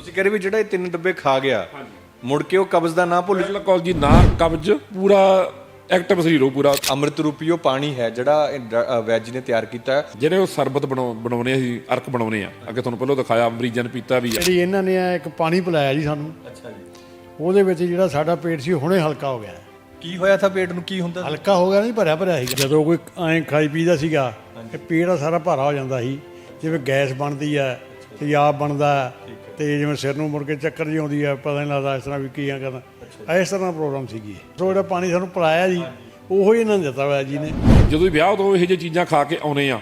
ਤੁਸੀਂ ਕਹਿ ਰਹੇ ਵੀ ਜਿਹੜਾ ਇਹ ਤਿੰਨ ਡੱਬੇ ਖਾ ਗਿਆ ਮੁੜ ਕੇ ਉਹ ਕਬਜ਼ ਦਾ ਨਾ ਭੁੱਲ ਬਿਲਕੁਲ ਜੀ ਨਾ ਕਬਜ਼ ਪੂਰਾ ਐਕਟਿਵ ਸਰੀਰ ਉਹ ਪੂਰਾ ਅੰਮ੍ਰਿਤ ਰੂਪੀਓ ਪਾਣੀ ਹੈ ਜਿਹੜਾ ਵੈਜ ਨੇ ਤਿਆਰ ਕੀਤਾ ਹੈ। ਜਿਹੜੇ ਉਹ ਸਰਬਤ ਬਣਾਉ- ਬਣਾਉਣੇ ਅਸੀਂ ਅਰਕ ਬਣਾਉਣੇ ਆ। ਅੱਗੇ ਤੁਹਾਨੂੰ ਪਹਿਲਾਂ ਦਿਖਾਇਆ ਮਰੀਜ਼ਾਂ ਨੇ ਪੀਤਾ ਵੀ ਆ। ਜਿਹੜੀ ਇਹਨਾਂ ਨੇ ਇੱਕ ਪਾਣੀ ਪਿਲਾਇਆ ਜੀ ਸਾਨੂੰ। ਅੱਛਾ ਜੀ। ਉਹਦੇ ਵਿੱਚ ਜਿਹੜਾ ਸਾਡਾ ਪੇਟ ਸੀ ਹੁਣੇ ਹਲਕਾ ਹੋ ਗਿਆ। ਕੀ ਹੋਇਆ ਥਾ ਪੇਟ ਨੂੰ? ਕੀ ਹੁੰਦਾ ਹਲਕਾ ਹੋ ਗਿਆ ਨਹੀਂ ਭਰਿਆ ਭਰਿਆ ਸੀਗਾ। ਜਦੋਂ ਕੋਈ ਐਂ ਖਾਈ ਪੀਦਾ ਸੀਗਾ ਤੇ ਪੇਟ ਦਾ ਸਾਰਾ ਭਾਰਾ ਹੋ ਜਾਂਦਾ ਸੀ। ਜਿਵੇਂ ਗੈਸ ਬਣਦੀ ਆ ਤੇਜ਼ਾਬ ਬਣਦਾ ਹੈ, ਤੇ ਜਿਵੇਂ ਸਿਰ ਨੂੰ ਮੁੜ ਕੇ ਚੱਕਰ ਜਿਹੀ ਆਉਂਦੀ ਆ ਪਤਾ ਨਹੀਂ ਲੱਗਦਾ ਇਸ ਤਰ੍ਹਾਂ ਵੀ ਕੀ ਆ ਕਰਨਾ ਇਸ ਤਰ੍ਹਾਂ ਪ੍ਰੋਬਲਮ ਸੀਗੀ ਸੋ ਜਿਹੜਾ ਪਾਣੀ ਸਾਨੂੰ ਪਿਲਾਇਆ ਜੀ ਉਹੋ ਹੀ ਇਹਨਾਂ ਨੇ ਦਿੱਤਾ ਹੋਇਆ ਜੀ ਨੇ। ਜਦੋਂ ਵੀ ਵਿਆਹ ਤੋਂ ਇਹੋ ਜਿਹੀ ਚੀਜ਼ਾਂ ਖਾ ਕੇ ਆਉਨੇ ਆ।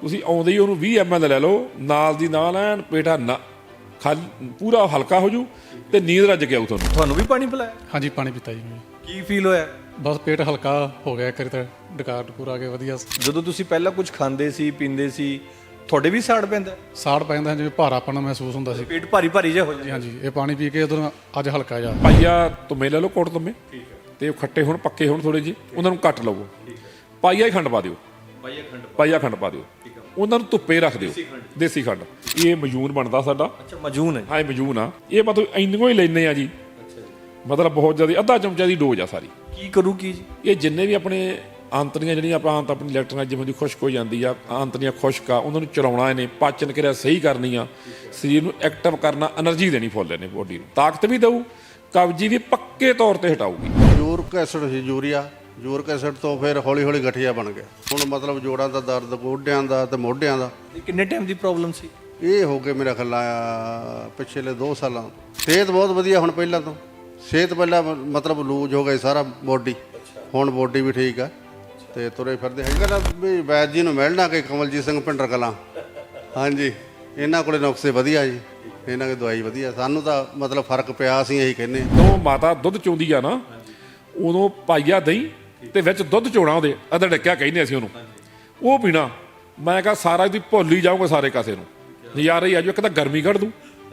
ਤੁਸੀਂ ਆਉਂਦੇ ਹੀ ਉਹਨੂੰ 20 ml ਲੈ ਲਓ ਨਾਲ ਦੀ ਨਾਲ ਐਨ ਪੇਟਾ ਨਾ ਖਾਲੀ ਪੂਰਾ ਹਲਕਾ ਹੋ ਜੂ ਤੇ ਨੀਂਦ ਰੱਜ ਕੇ ਆਊ ਤੁਹਾਨੂੰ। ਤੁਹਾਨੂੰ ਵੀ ਪਾਣੀ ਪਿਲਾਇਆ? ਹਾਂਜੀ ਪਾਣੀ ਪੀਤਾ ਜੀ ਮੈਂ। ਕੀ ਫੀਲ ਹੋਇਆ? ਬਸ ਪੇਟ ਹਲਕਾ ਹੋ ਗਿਆ ਕਰੀ ਤਾਂ ਡਕਾਰ ਡਕੂਰ ਆ ਕੇ ਵਧੀਆ। ਜਦੋਂ ਤੁਸੀਂ ਪਹਿਲਾਂ ਕੁਝ ਖਾਂਦੇ ਸੀ ਪੀਂਦੇ ਸੀ ਤੁਹਾਡੇ ਵੀ ਸਾੜ ਪੈਂਦਾ? ਸਾੜ ਪੈਂਦਾ ਜਿਵੇਂ ਭਾਰਾਪਣ ਮਹਿਸੂਸ ਹੁੰਦਾ ਸੀ। ਪੇਟ ਭਾਰੀ ਭਾਰੀ ਜਿਹਾ ਹੋ ਜਾਂਦਾ। ਜੀ ਹਾਂਜੀ ਇਹ ਪਾਣੀ ਪੀ ਕੇ ਉਦੋਂ ਅੱਜ ਹਲਕਾ ਜਾ ਪਾਈਆ ਤੁਮੇ ਲੈ ਲਓ ਕੋਟ ਤੁਮੇ। ਤੇ ਉਹ ਖੱਟੇ ਹੁਣ ਪੱਕੇ ਹੁਣ ਥੋੜੇ ਜਿਹੇ ਉਹਨਾਂ ਨੂੰ ਕੱਟ ਲਵੋ। ਪਾਈਆ ਹੀ। ਖੰਡ ਪਾ ਦਿਓ। ਪਾਈਆ ਖੰਡ ਪਾਈਆ ਖੰਡ ਪਾ ਦਿਓ। ਉਹਨਾਂ ਨੂੰ ਧੁੱਪੇ ਰੱਖ ਦਿਓ। ਦੇਸੀ ਖੰਡ। ਇਹ ਮਜੂਨ ਬਣਦਾ ਸਾਡਾ। ਅੱਛਾ ਮਜੂਨ ਹੈ। ਹਾਂ ਇਹ ਮਜੂਨ ਆ। ਇਹ ਮਤਲਬ ਇੰਨੀਆਂ ਹੀ ਲੈਨੇ ਆ ਜੀ। ਮਤਲਬ ਬਹੁਤ ਜ਼ਿਆਦਾ ਅੱਧਾ ਚਮਚਾ ਦੀ ਡੋਜ਼ ਆ ਸਾਰੀ। ਕੀ ਕਰੂ ਕੀ ਜੀ? ਇਹ ਜਿੰਨੇ ਵੀ ਆਪਣੇ ਆਂਤਰੀਆਂ ਜਿਹੜੀਆਂ ਆਪਾਂ ਆਂਤ ਆਪਣੀ ਇਲੈਕਟ੍ਰਨਾਂ ਜਿਵੇਂ ਦੀ ਖੁਸ਼ਕ ਹੋ ਜਾਂਦੀ ਆ ਆਂਤਰੀਆਂ ਖੁਸ਼ਕ ਆ ਉਹਨਾਂ ਨੂੰ ਚਲਾਉਣਾ ਇਹਨੇ ਪਾਚਨ ਕਿਰਿਆ ਸਹੀ ਕਰਨੀ ਆ ਸਰੀਰ ਨੂੰ ਐਕਟਿਵ ਕਰਨਾ એનર્ਜੀ ਦੇਣੀ ਫੁੱਲ ਇਹਨੇ ਬੋਡੀ ਨੂੰ। ਤਾਕਤ ਵੀ ਦਊ ਕਬਜੀ ਵੀ ਪੱਕੇ ਤੌਰ ਤੇ ਹਟਾਊਗੀ। ਯੂਰਿਕ ਐਸਿਡ ਸੀ ਯੂਰੀਆ ਯੂਰਿਕ ਐਸਿਡ ਤੋਂ ਫਿਰ ਹੌਲੀ ਹੌਲੀ ਗਠੀਆ ਬਣ ਗਿਆ। ਹੁਣ ਮਤਲਬ ਜੋੜਾਂ ਦਾ ਦਰਦ ਗੋਡਿਆਂ ਦਾ ਤੇ ਮੋਢਿਆਂ ਦਾ। ਕਿੰਨੇ ਟਾਈਮ ਦੀ ਪ੍ਰੋਬਲਮ ਸੀ? ਇਹ ਹੋ ਕੇ ਮੇਰਾ ਖੱਲਾ ਪਿਛਲੇ 2 ਸਾਲਾਂ ਸਿਹਤ ਬਹੁਤ ਵਧੀਆ ਹੁਣ ਪਹਿਲਾਂ ਤੋਂ। ਸਿਹਤ ਪਹਿਲਾਂ ਮਤਲਬ ਲੂਜ ਹੋ ਗਈ ਸਾਰਾ ਬੋਡੀ ਹੁਣ ਬੋਡੀ ਵੀ ਠੀਕ ਆ। ਤੇ ਤੁਰੇ ਫਿਰਦੇ ਹੈਗਾ। ਨਾ ਵੀ ਵੈਦ ਜੀ ਨੂੰ ਮਿਲਣਾ ਕਿ ਕਮਲਜੀਤ ਸਿੰਘ ਪਿੰਡਰ ਕਲਾਂ। ਹਾਂਜੀ ਇਹਨਾਂ ਕੋਲੇ ਨੁਕਸੇ ਵਧੀਆ ਜੀ। ਇਹਨਾਂ ਦੀ ਦਵਾਈ ਵਧੀਆ। ਸਾਨੂੰ ਤਾਂ ਮਤਲਬ ਫ਼ਰਕ ਪਿਆ ਅਸੀਂ ਇਹੀ ਕਹਿੰਨੇ ਜਦੋਂ ਮਾਤਾ ਦੁੱਧ ਚੋਂਦੀ ਆ ਨਾ ਉਦੋਂ ਪਾਈਆ ਦਹੀਂ ਤੇ ਵਿੱਚ ਦੁੱਧ ਚੋਣਾ ਉਹਦੇ ਅਦਰ ਡੱਕਿਆ ਕਹਿੰਦੇ ਅਸੀਂ ਉਹਨੂੰ। ਉਹ ਪੀਣਾ। ਮੈਂ ਕਿਹਾ ਸਾਰਾ ਦੀ ਭੁੱਲ ਹੀ ਜਾਊਗਾ ਸਾਰੇ ਕਾਸੇ ਨੂੰ। ਨਜ਼ਾਰਾ ਹੀ ਆ ਜਾਊ ਇੱਕ ਤਾਂ ਗਰਮੀ ਕੱਢ ਦੂ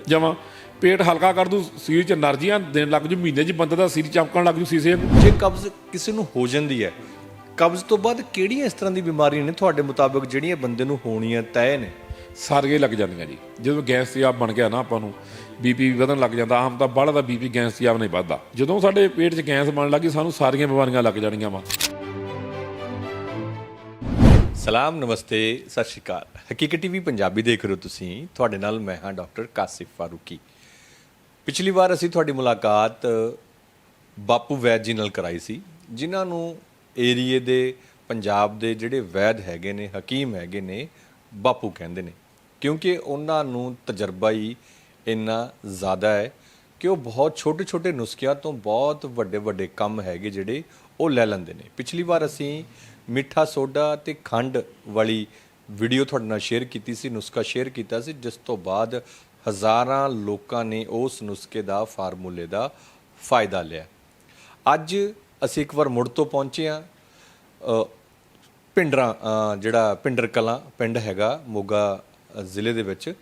ਜਮਾ। ਪੇਟ ਹਲਕਾ ਕਰ ਦੂ ਸਰੀਰ 'ਚ એનર્ਜੀਆਂ ਦੇਣ ਲੱਗ ਜੂ ਮਹੀਨੇ 'ਚ ਬੰਦੇ ਦਾ ਸਰੀਰ ਚਮਕਣ ਲੱਗ ਜੂ ਸੀਸੇ ਜੇ ਕਬਜ਼ ਕਿਸੇ ਨੂੰ ਹੋ ਜਾਂਦੀ ਹੈ ਕਬਜ਼ ਤੋਂ ਬਾਅਦ ਕਿਹੜੀਆਂ ਇਸ ਤਰ੍ਹਾਂ ਦੀ ਬਿਮਾਰੀਆਂ ਨੇ ਤੁਹਾਡੇ ਮੁਤਾਬਕ ਜਿਹੜੀਆਂ ਬੰਦੇ ਨੂੰ ਹੋਣੀਆਂ ਤੈਅ ਨੇ? ਸਾਰੀਆਂ ਲੱਗ ਜਾਂਦੀਆਂ ਜੀ। ਜਦੋਂ ਗੈਸ ਤੇਜ਼ਾਬ ਬਣ ਗਿਆ ਨਾ ਆਪਾਂ ਨੂੰ ਬੀਪੀ ਵਧਣ ਲੱਗ ਜਾਂਦਾ ਆਮ ਤਾਂ ਬਾਹਲਾ ਦਾ ਬੀਪੀ ਗੈਸ ਤੇਜ਼ਾਬ ਨਹੀਂ ਵੱਧਦਾ। ਜਦੋਂ ਸਾਡੇ ਪੇਟ 'ਚ ਗੈਸ ਬਣਨ ਲੱਗੀ ਸਾਨੂੰ ਸਾਰੀਆਂ ਬਿਮਾਰੀਆਂ ਲੱਗ ਜਾਣੀਆਂ ਵਾ। ਸਲਾਮ ਨਮਸਤੇ ਸਤਿ ਸ਼੍ਰੀ ਅਕਾਲ। ਹਕੀਕਤ ਟੀਵੀ ਪੰਜਾਬੀ ਦੇਖ ਰਹੇ ਹੋ ਤੁਸੀਂ। ਤੁਹਾਡੇ ਨਾਲ ਮੈਂ ਹਾਂ ਡਾਕਟਰ ਕਾਸਿਫ ਫਾਰੂਕੀ। ਪਿਛਲੀ ਵਾਰ ਅਸੀਂ ਤੁਹਾਡੀ ਮੁਲਾਕਾਤ ਬਾਪੂ ਵੈਦ ਜੀ ਨਾਲ ਕਰਾਈ ਸੀ ਜਿਨ੍ਹਾਂ ਨੂੰ ਏਰੀਏ ਦੇ ਪੰਜਾਬ ਦੇ ਜਿਹੜੇ ਵੈਦ ਹੈਗੇ ਨੇ, ਹਕੀਮ ਹੈਗੇ ਨੇ, ਬਾਪੂ ਕਹਿੰਦੇ ਨੇ। ਕਿਉਂਕਿ ਉਹਨਾਂ ਨੂੰ ਤਜਰਬਾ ਹੀ ਇੰਨਾ ਜ਼ਿਆਦਾ ਹੈ ਕਿ ਉਹ ਬਹੁਤ ਛੋਟੇ-ਛੋਟੇ ਨੁਸਖਿਆਂ ਤੋਂ ਬਹੁਤ ਵੱਡੇ-ਵੱਡੇ ਕੰਮ ਹੈਗੇ ਜਿਹੜੇ ਉਹ ਲੈ ਲੈਂਦੇ ਨੇ। ਪਿਛਲੀ ਵਾਰ ਅਸੀਂ ਮਿੱਠਾ ਸੋਡਾ ਤੇ ਖੰਡ ਵਾਲੀ ਵੀਡੀਓ ਤੁਹਾਡੇ ਨਾਲ ਸ਼ੇਅਰ ਕੀਤੀ ਸੀ, ਨੁਸਖਾ ਸ਼ੇਅਰ ਕੀਤਾ ਸੀ, ਜਿਸ ਤੋਂ ਬਾਅਦ ਹਜ਼ਾਰਾਂ ਲੋਕਾਂ ਨੇ ਉਸ ਨੁਸਖੇ ਦਾ, ਫਾਰਮੂਲੇ ਦਾ ਫਾਇਦਾ ਲਿਆ। ਅੱਜ ਅਸੀਂ ਇੱਕ ਵਾਰ ਮੁੜ ਤੋਂ ਪਹੁੰਚੇ ਆ ਪਿੰਡਰਾ ਜਿਹੜਾ ਪਿੰਡਰ ਕਲਾਂ ਪਿੰਡ ਹੈਗਾ ਮੋਗਾ ਜ਼ਿਲ੍ਹੇ ਦੇ ਵਿੱਚ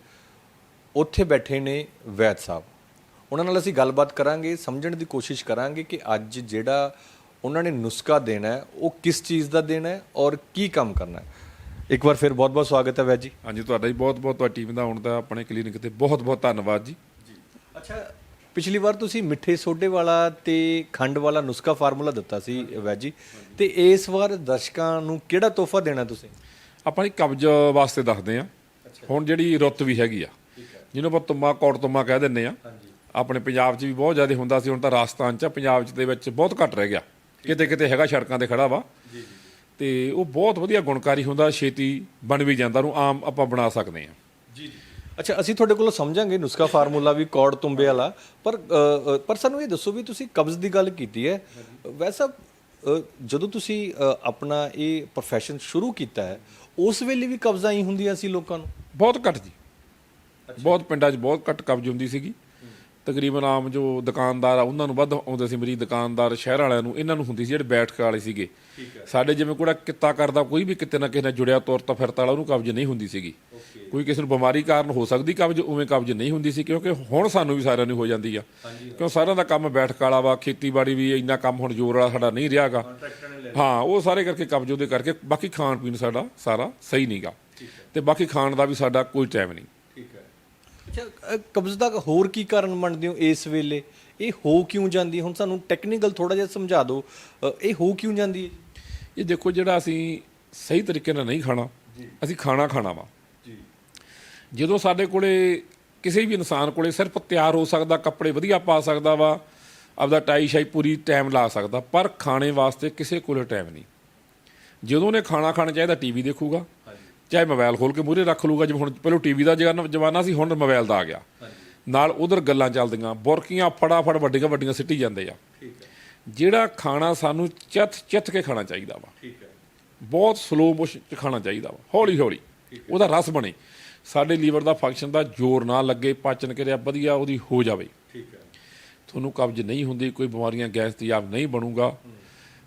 ਉੱਥੇ ਬੈਠੇ ਨੇ ਵੈਦ ਸਾਹਿਬ। ਉਹਨਾਂ ਨਾਲ ਅਸੀਂ ਗੱਲਬਾਤ ਕਰਾਂਗੇ ਸਮਝਣ ਦੀ ਕੋਸ਼ਿਸ਼ ਕਰਾਂਗੇ ਕਿ ਅੱਜ ਜਿਹੜਾ ਉਹਨਾਂ ਨੇ ਨੁਸਖਾ ਦੇਣਾ ਹੈ ਉਹ ਕਿਸ ਚੀਜ਼ ਦਾ ਦੇਣਾ ਹੈ ਔਰ ਕੀ ਕੰਮ ਕਰਨਾ ਹੈ। ਇੱਕ ਵਾਰ ਫਿਰ ਬਹੁਤ-ਬਹੁਤ ਸਵਾਗਤ ਹੈ ਵੈਦ ਜੀ। ਹਾਂਜੀ ਤੁਹਾਡਾ ਜੀ ਬਹੁਤ ਬਹੁਤ ਤੁਹਾਡੀ ਟੀਮ ਦਾ ਆਉਣ ਦਾ ਆਪਣੇ ਕਲੀਨਿਕ ਤੇ ਬਹੁਤ ਬਹੁਤ ਧੰਨਵਾਦ ਜੀ। ਅੱਛਾ ਪਿਛਲੀ ਵਾਰ ਤੁਸੀਂ ਮਿੱਠੇ ਸੋਡੇ ਵਾਲਾ ਤੇ ਖੰਡ ਵਾਲਾ ਨੁਸਖਾ ਫਾਰਮੂਲਾ ਦਿੱਤਾ ਸੀ ਵੈਦ ਜੀ। ਤੇ ਇਸ ਵਾਰ ਦਰਸ਼ਕਾਂ ਨੂੰ ਕਿਹੜਾ ਤੋਹਫਾ ਦੇਣਾ ਤੁਸੀਂ? ਆਪਾਂ ਜੀ ਕਬਜ਼ ਵਾਸਤੇ ਦੱਸਦੇ ਆ ਹੁਣ ਜਿਹੜੀ ਰੁੱਤ ਵੀ ਹੈਗੀ ਆ ਜਿਹਨੂੰ ਆਪਾਂ ਤੁਮਾ ਕੋਟ ਤੁਮਾ ਕਹਿ ਦਿੰਨੇ ਆ ਆਪਣੇ ਪੰਜਾਬ 'ਚ ਵੀ ਬਹੁਤ ਜ਼ਿਆਦਾ ਹੁੰਦਾ ਸੀ ਹੁਣ ਤਾਂ ਰਾਜਸਥਾਨ 'ਚ ਆ, ਪੰਜਾਬ 'ਚ ਦੇ ਵਿੱਚ ਬਹੁਤ ਘੱਟ ਰਹਿ ਗਿਆ। ਕਿਤੇ ਕਿਤੇ ਹੈਗਾ ਸੜਕਾਂ ਤੇ ਖੜਾ ਵਾ। ਤੇ ਉਹ ਬਹੁਤ ਵਧੀਆ ਗੁਣਕਾਰੀ ਹੁੰਦਾ ਛੇਤੀ ਬਣ ਵੀ ਜਾਂਦਾ ਉਹਨੂੰ ਆਮ ਆਪਾਂ ਬਣਾ ਸਕਦੇ ਆ ਅੱਛਾ ਅਸੀਂ ਤੁਹਾਡੇ ਕੋਲੋਂ ਸਮਝਾਂਗੇ ਨੁਸਖਾ ਫਾਰਮੂਲਾ ਵੀ ਕੌੜ ਤੁੰਬੇ ਵਾਲਾ। ਪਰ ਅ, ਅ, ਪਰ ਸਾਨੂੰ ਇਹ ਦੱਸੋ ਵੀ ਤੁਸੀਂ ਕਬਜ਼ ਦੀ ਗੱਲ ਕੀਤੀ ਹੈ। ਵੈਸਾ ਅ, ਜਦੋਂ ਤੁਸੀਂ ਅ, ਆਪਣਾ ਇਹ profession ਸ਼ੁਰੂ ਕੀਤਾ ਹੈ ਉਸ ਵੇਲੇ ਵੀ ਕਬਜ਼ਾਂ ਹੀ ਹੁੰਦੀਆਂ ਸੀ ਲੋਕਾਂ ਨੂੰ? ਬਹੁਤ ਘੱਟ ਜੀ। ਬਹੁਤ ਪਿੰਡਾਂ 'ਚ ਬਹੁਤ ਘੱਟ ਕਬਜ਼ ਹੁੰਦੀ ਸੀਗੀ। ਤਕਰੀਬਨ ਆਮ ਜੋ ਦੁਕਾਨਦਾਰ ਆ ਉਹਨਾਂ ਨੂੰ ਵੱਧ ਆਉਂਦੇ ਸੀ ਮੇਰੀ ਦੁਕਾਨਦਾਰ ਸ਼ਹਿਰ ਵਾਲਿਆਂ ਨੂੰ ਇਹਨਾਂ ਨੂੰ ਹੁੰਦੀ ਸੀ ਜਿਹੜੇ ਬੈਠਕ ਵਾਲੇ ਸੀਗੇ। ਸਾਡੇ ਜਿਵੇਂ ਕੋੜਾ ਕਿੱਤਾ ਕਰਦਾ ਕੋਈ ਵੀ ਕਿਤੇ ਨਾ ਕਿਸੇ ਨਾਲ ਜੁੜਿਆ ਤੁਰਤਾ ਫਿਰਤਾ ਵਾਲਾ ਉਹਨੂੰ ਕਬਜ਼ ਨਹੀਂ ਹੁੰਦੀ ਸੀਗੀ। ਕੋਈ ਕਿਸੇ ਨੂੰ ਬਿਮਾਰੀ ਕਾਰਨ ਹੋ ਸਕਦੀ ਕਬਜ਼ ਉਵੇਂ ਕਬਜ਼ ਨਹੀਂ ਹੁੰਦੀ ਸੀ ਕਿਉਂਕਿ ਹੁਣ ਸਾਨੂੰ ਵੀ ਸਾਰਿਆਂ ਨੂੰ ਹੋ ਜਾਂਦੀ ਆ। ਕਿਉਂ ਸਾਰਿਆਂ ਦਾ ਕੰਮ ਬੈਠਕ ਵਾਲਾ ਵਾ ਖੇਤੀਬਾੜੀ ਵੀ ਇੰਨਾ ਕੰਮ ਹੁਣ ਜ਼ੋਰ ਵਾਲਾ ਸਾਡਾ ਨਹੀਂ ਰਿਹਾਗਾ ਹਾਂ ਉਹ ਸਾਰੇ ਕਰਕੇ ਕਬਜ਼ ਉਹਦੇ ਕਰਕੇ ਬਾਕੀ ਖਾਣ ਪੀਣ ਸਾਡਾ ਸਾਰਾ ਸਹੀ ਨਹੀਂਗਾ ਤੇ ਬਾਕੀ ਖਾਣ ਦਾ ਵੀ ਸਾਡਾ ਕੋਈ ਟਾਈਮ ਨਹੀਂ। ਅੱਛਾ ਕਬਜ਼ ਦਾ ਹੋਰ ਕੀ ਕਾਰਨ ਮੰਨਦੇ ਹੋ ਇਸ ਵੇਲੇ? ਇਹ ਹੋ ਕਿਉਂ ਜਾਂਦੀ? ਹੁਣ ਸਾਨੂੰ ਟੈਕਨੀਕਲ ਥੋੜਾ ਜਿਹਾ ਸਮਝਾ ਦਿਓ। ਇਹ ਹੋ ਕਿਉਂ ਜਾਂਦੀ ਹੈ ਇਹ ਦੇਖੋ ਜਿਹੜਾ ਅਸੀਂ ਸਹੀ ਤਰੀਕੇ ਨਾਲ ਨਹੀਂ ਖਾਣਾ ਅਸੀਂ ਖਾਣਾ ਖਾਣਾ ਵਾ ਜੀ। ਜਦੋਂ ਸਾਡੇ ਕੋਲੇ ਕਿਸੇ ਵੀ ਇਨਸਾਨ ਕੋਲੇ ਸਿਰਫ ਤਿਆਰ ਹੋ ਸਕਦਾ ਕੱਪੜੇ ਵਧੀਆ ਪਾ ਸਕਦਾ ਵਾ ਆਪਦਾ ਟਾਈ ਸ਼ਾਈ ਪੂਰੀ ਟਾਈਮ ਲਾ ਸਕਦਾ ਪਰ ਖਾਣੇ ਵਾਸਤੇ ਕਿਸੇ ਕੋਲੇ ਟਾਈਮ ਨਹੀਂ। ਜਦੋਂ ਨੇ ਖਾਣਾ ਖਾਣਾ ਚਾਹੀਦਾ ਟੀਵੀ ਦੇਖੂਗਾ। ਚਾਹੇ ਮੋਬਾਈਲ ਖੋਲ ਕੇ ਮੂਹਰੇ ਰੱਖ ਲੂਗਾ ਜਿਵੇਂ ਹੁਣ ਪਹਿਲਾਂ ਟੀਵੀ ਦਾ ਜਮਾਨਾ- ਸੀ ਹੁਣ ਮੋਬਾਈਲ ਦਾ ਆ ਗਿਆ। ਨਾਲ ਉਧਰ ਗੱਲਾਂ ਚੱਲਦੀਆਂ ਬੁਰਕੀਆਂ ਫੜਾਫੜ ਵੱਡੀਆਂ ਵੱਡੀਆਂ ਸਿੱਟੀ ਜਾਂਦੇ ਆ। ਜਿਹੜਾ ਖਾਣਾ ਸਾਨੂੰ ਚਿੱਥ ਚਿੱਥ ਕੇ ਖਾਣਾ ਚਾਹੀਦਾ ਵਾ। ਠੀਕ ਹੈ। ਬਹੁਤ ਸਲੋ ਮੋਸ਼ਨ ਚ ਖਾਣਾ ਚਾਹੀਦਾ ਵਾ। ਹੌਲੀ ਹੌਲੀ। ਉਹਦਾ ਰਸ ਬਣੇ। ਸਾਡੇ ਲੀਵਰ ਦਾ ਫੰਕਸ਼ਨ ਦਾ ਜ਼ੋਰ ਨਾ ਲੱਗੇ ਪਾਚਨ ਕਿਰਿਆ ਵਧੀਆ ਉਹਦੀ ਹੋ ਜਾਵੇ। ਠੀਕ ਹੈ। ਤੁਹਾਨੂੰ ਕਬਜ਼ ਨਹੀਂ ਹੁੰਦੀ ਕੋਈ ਬਿਮਾਰੀਆਂ ਗੈਸ ਤੇਜ਼ਾਬ ਨਹੀਂ ਬਣੂਗਾ।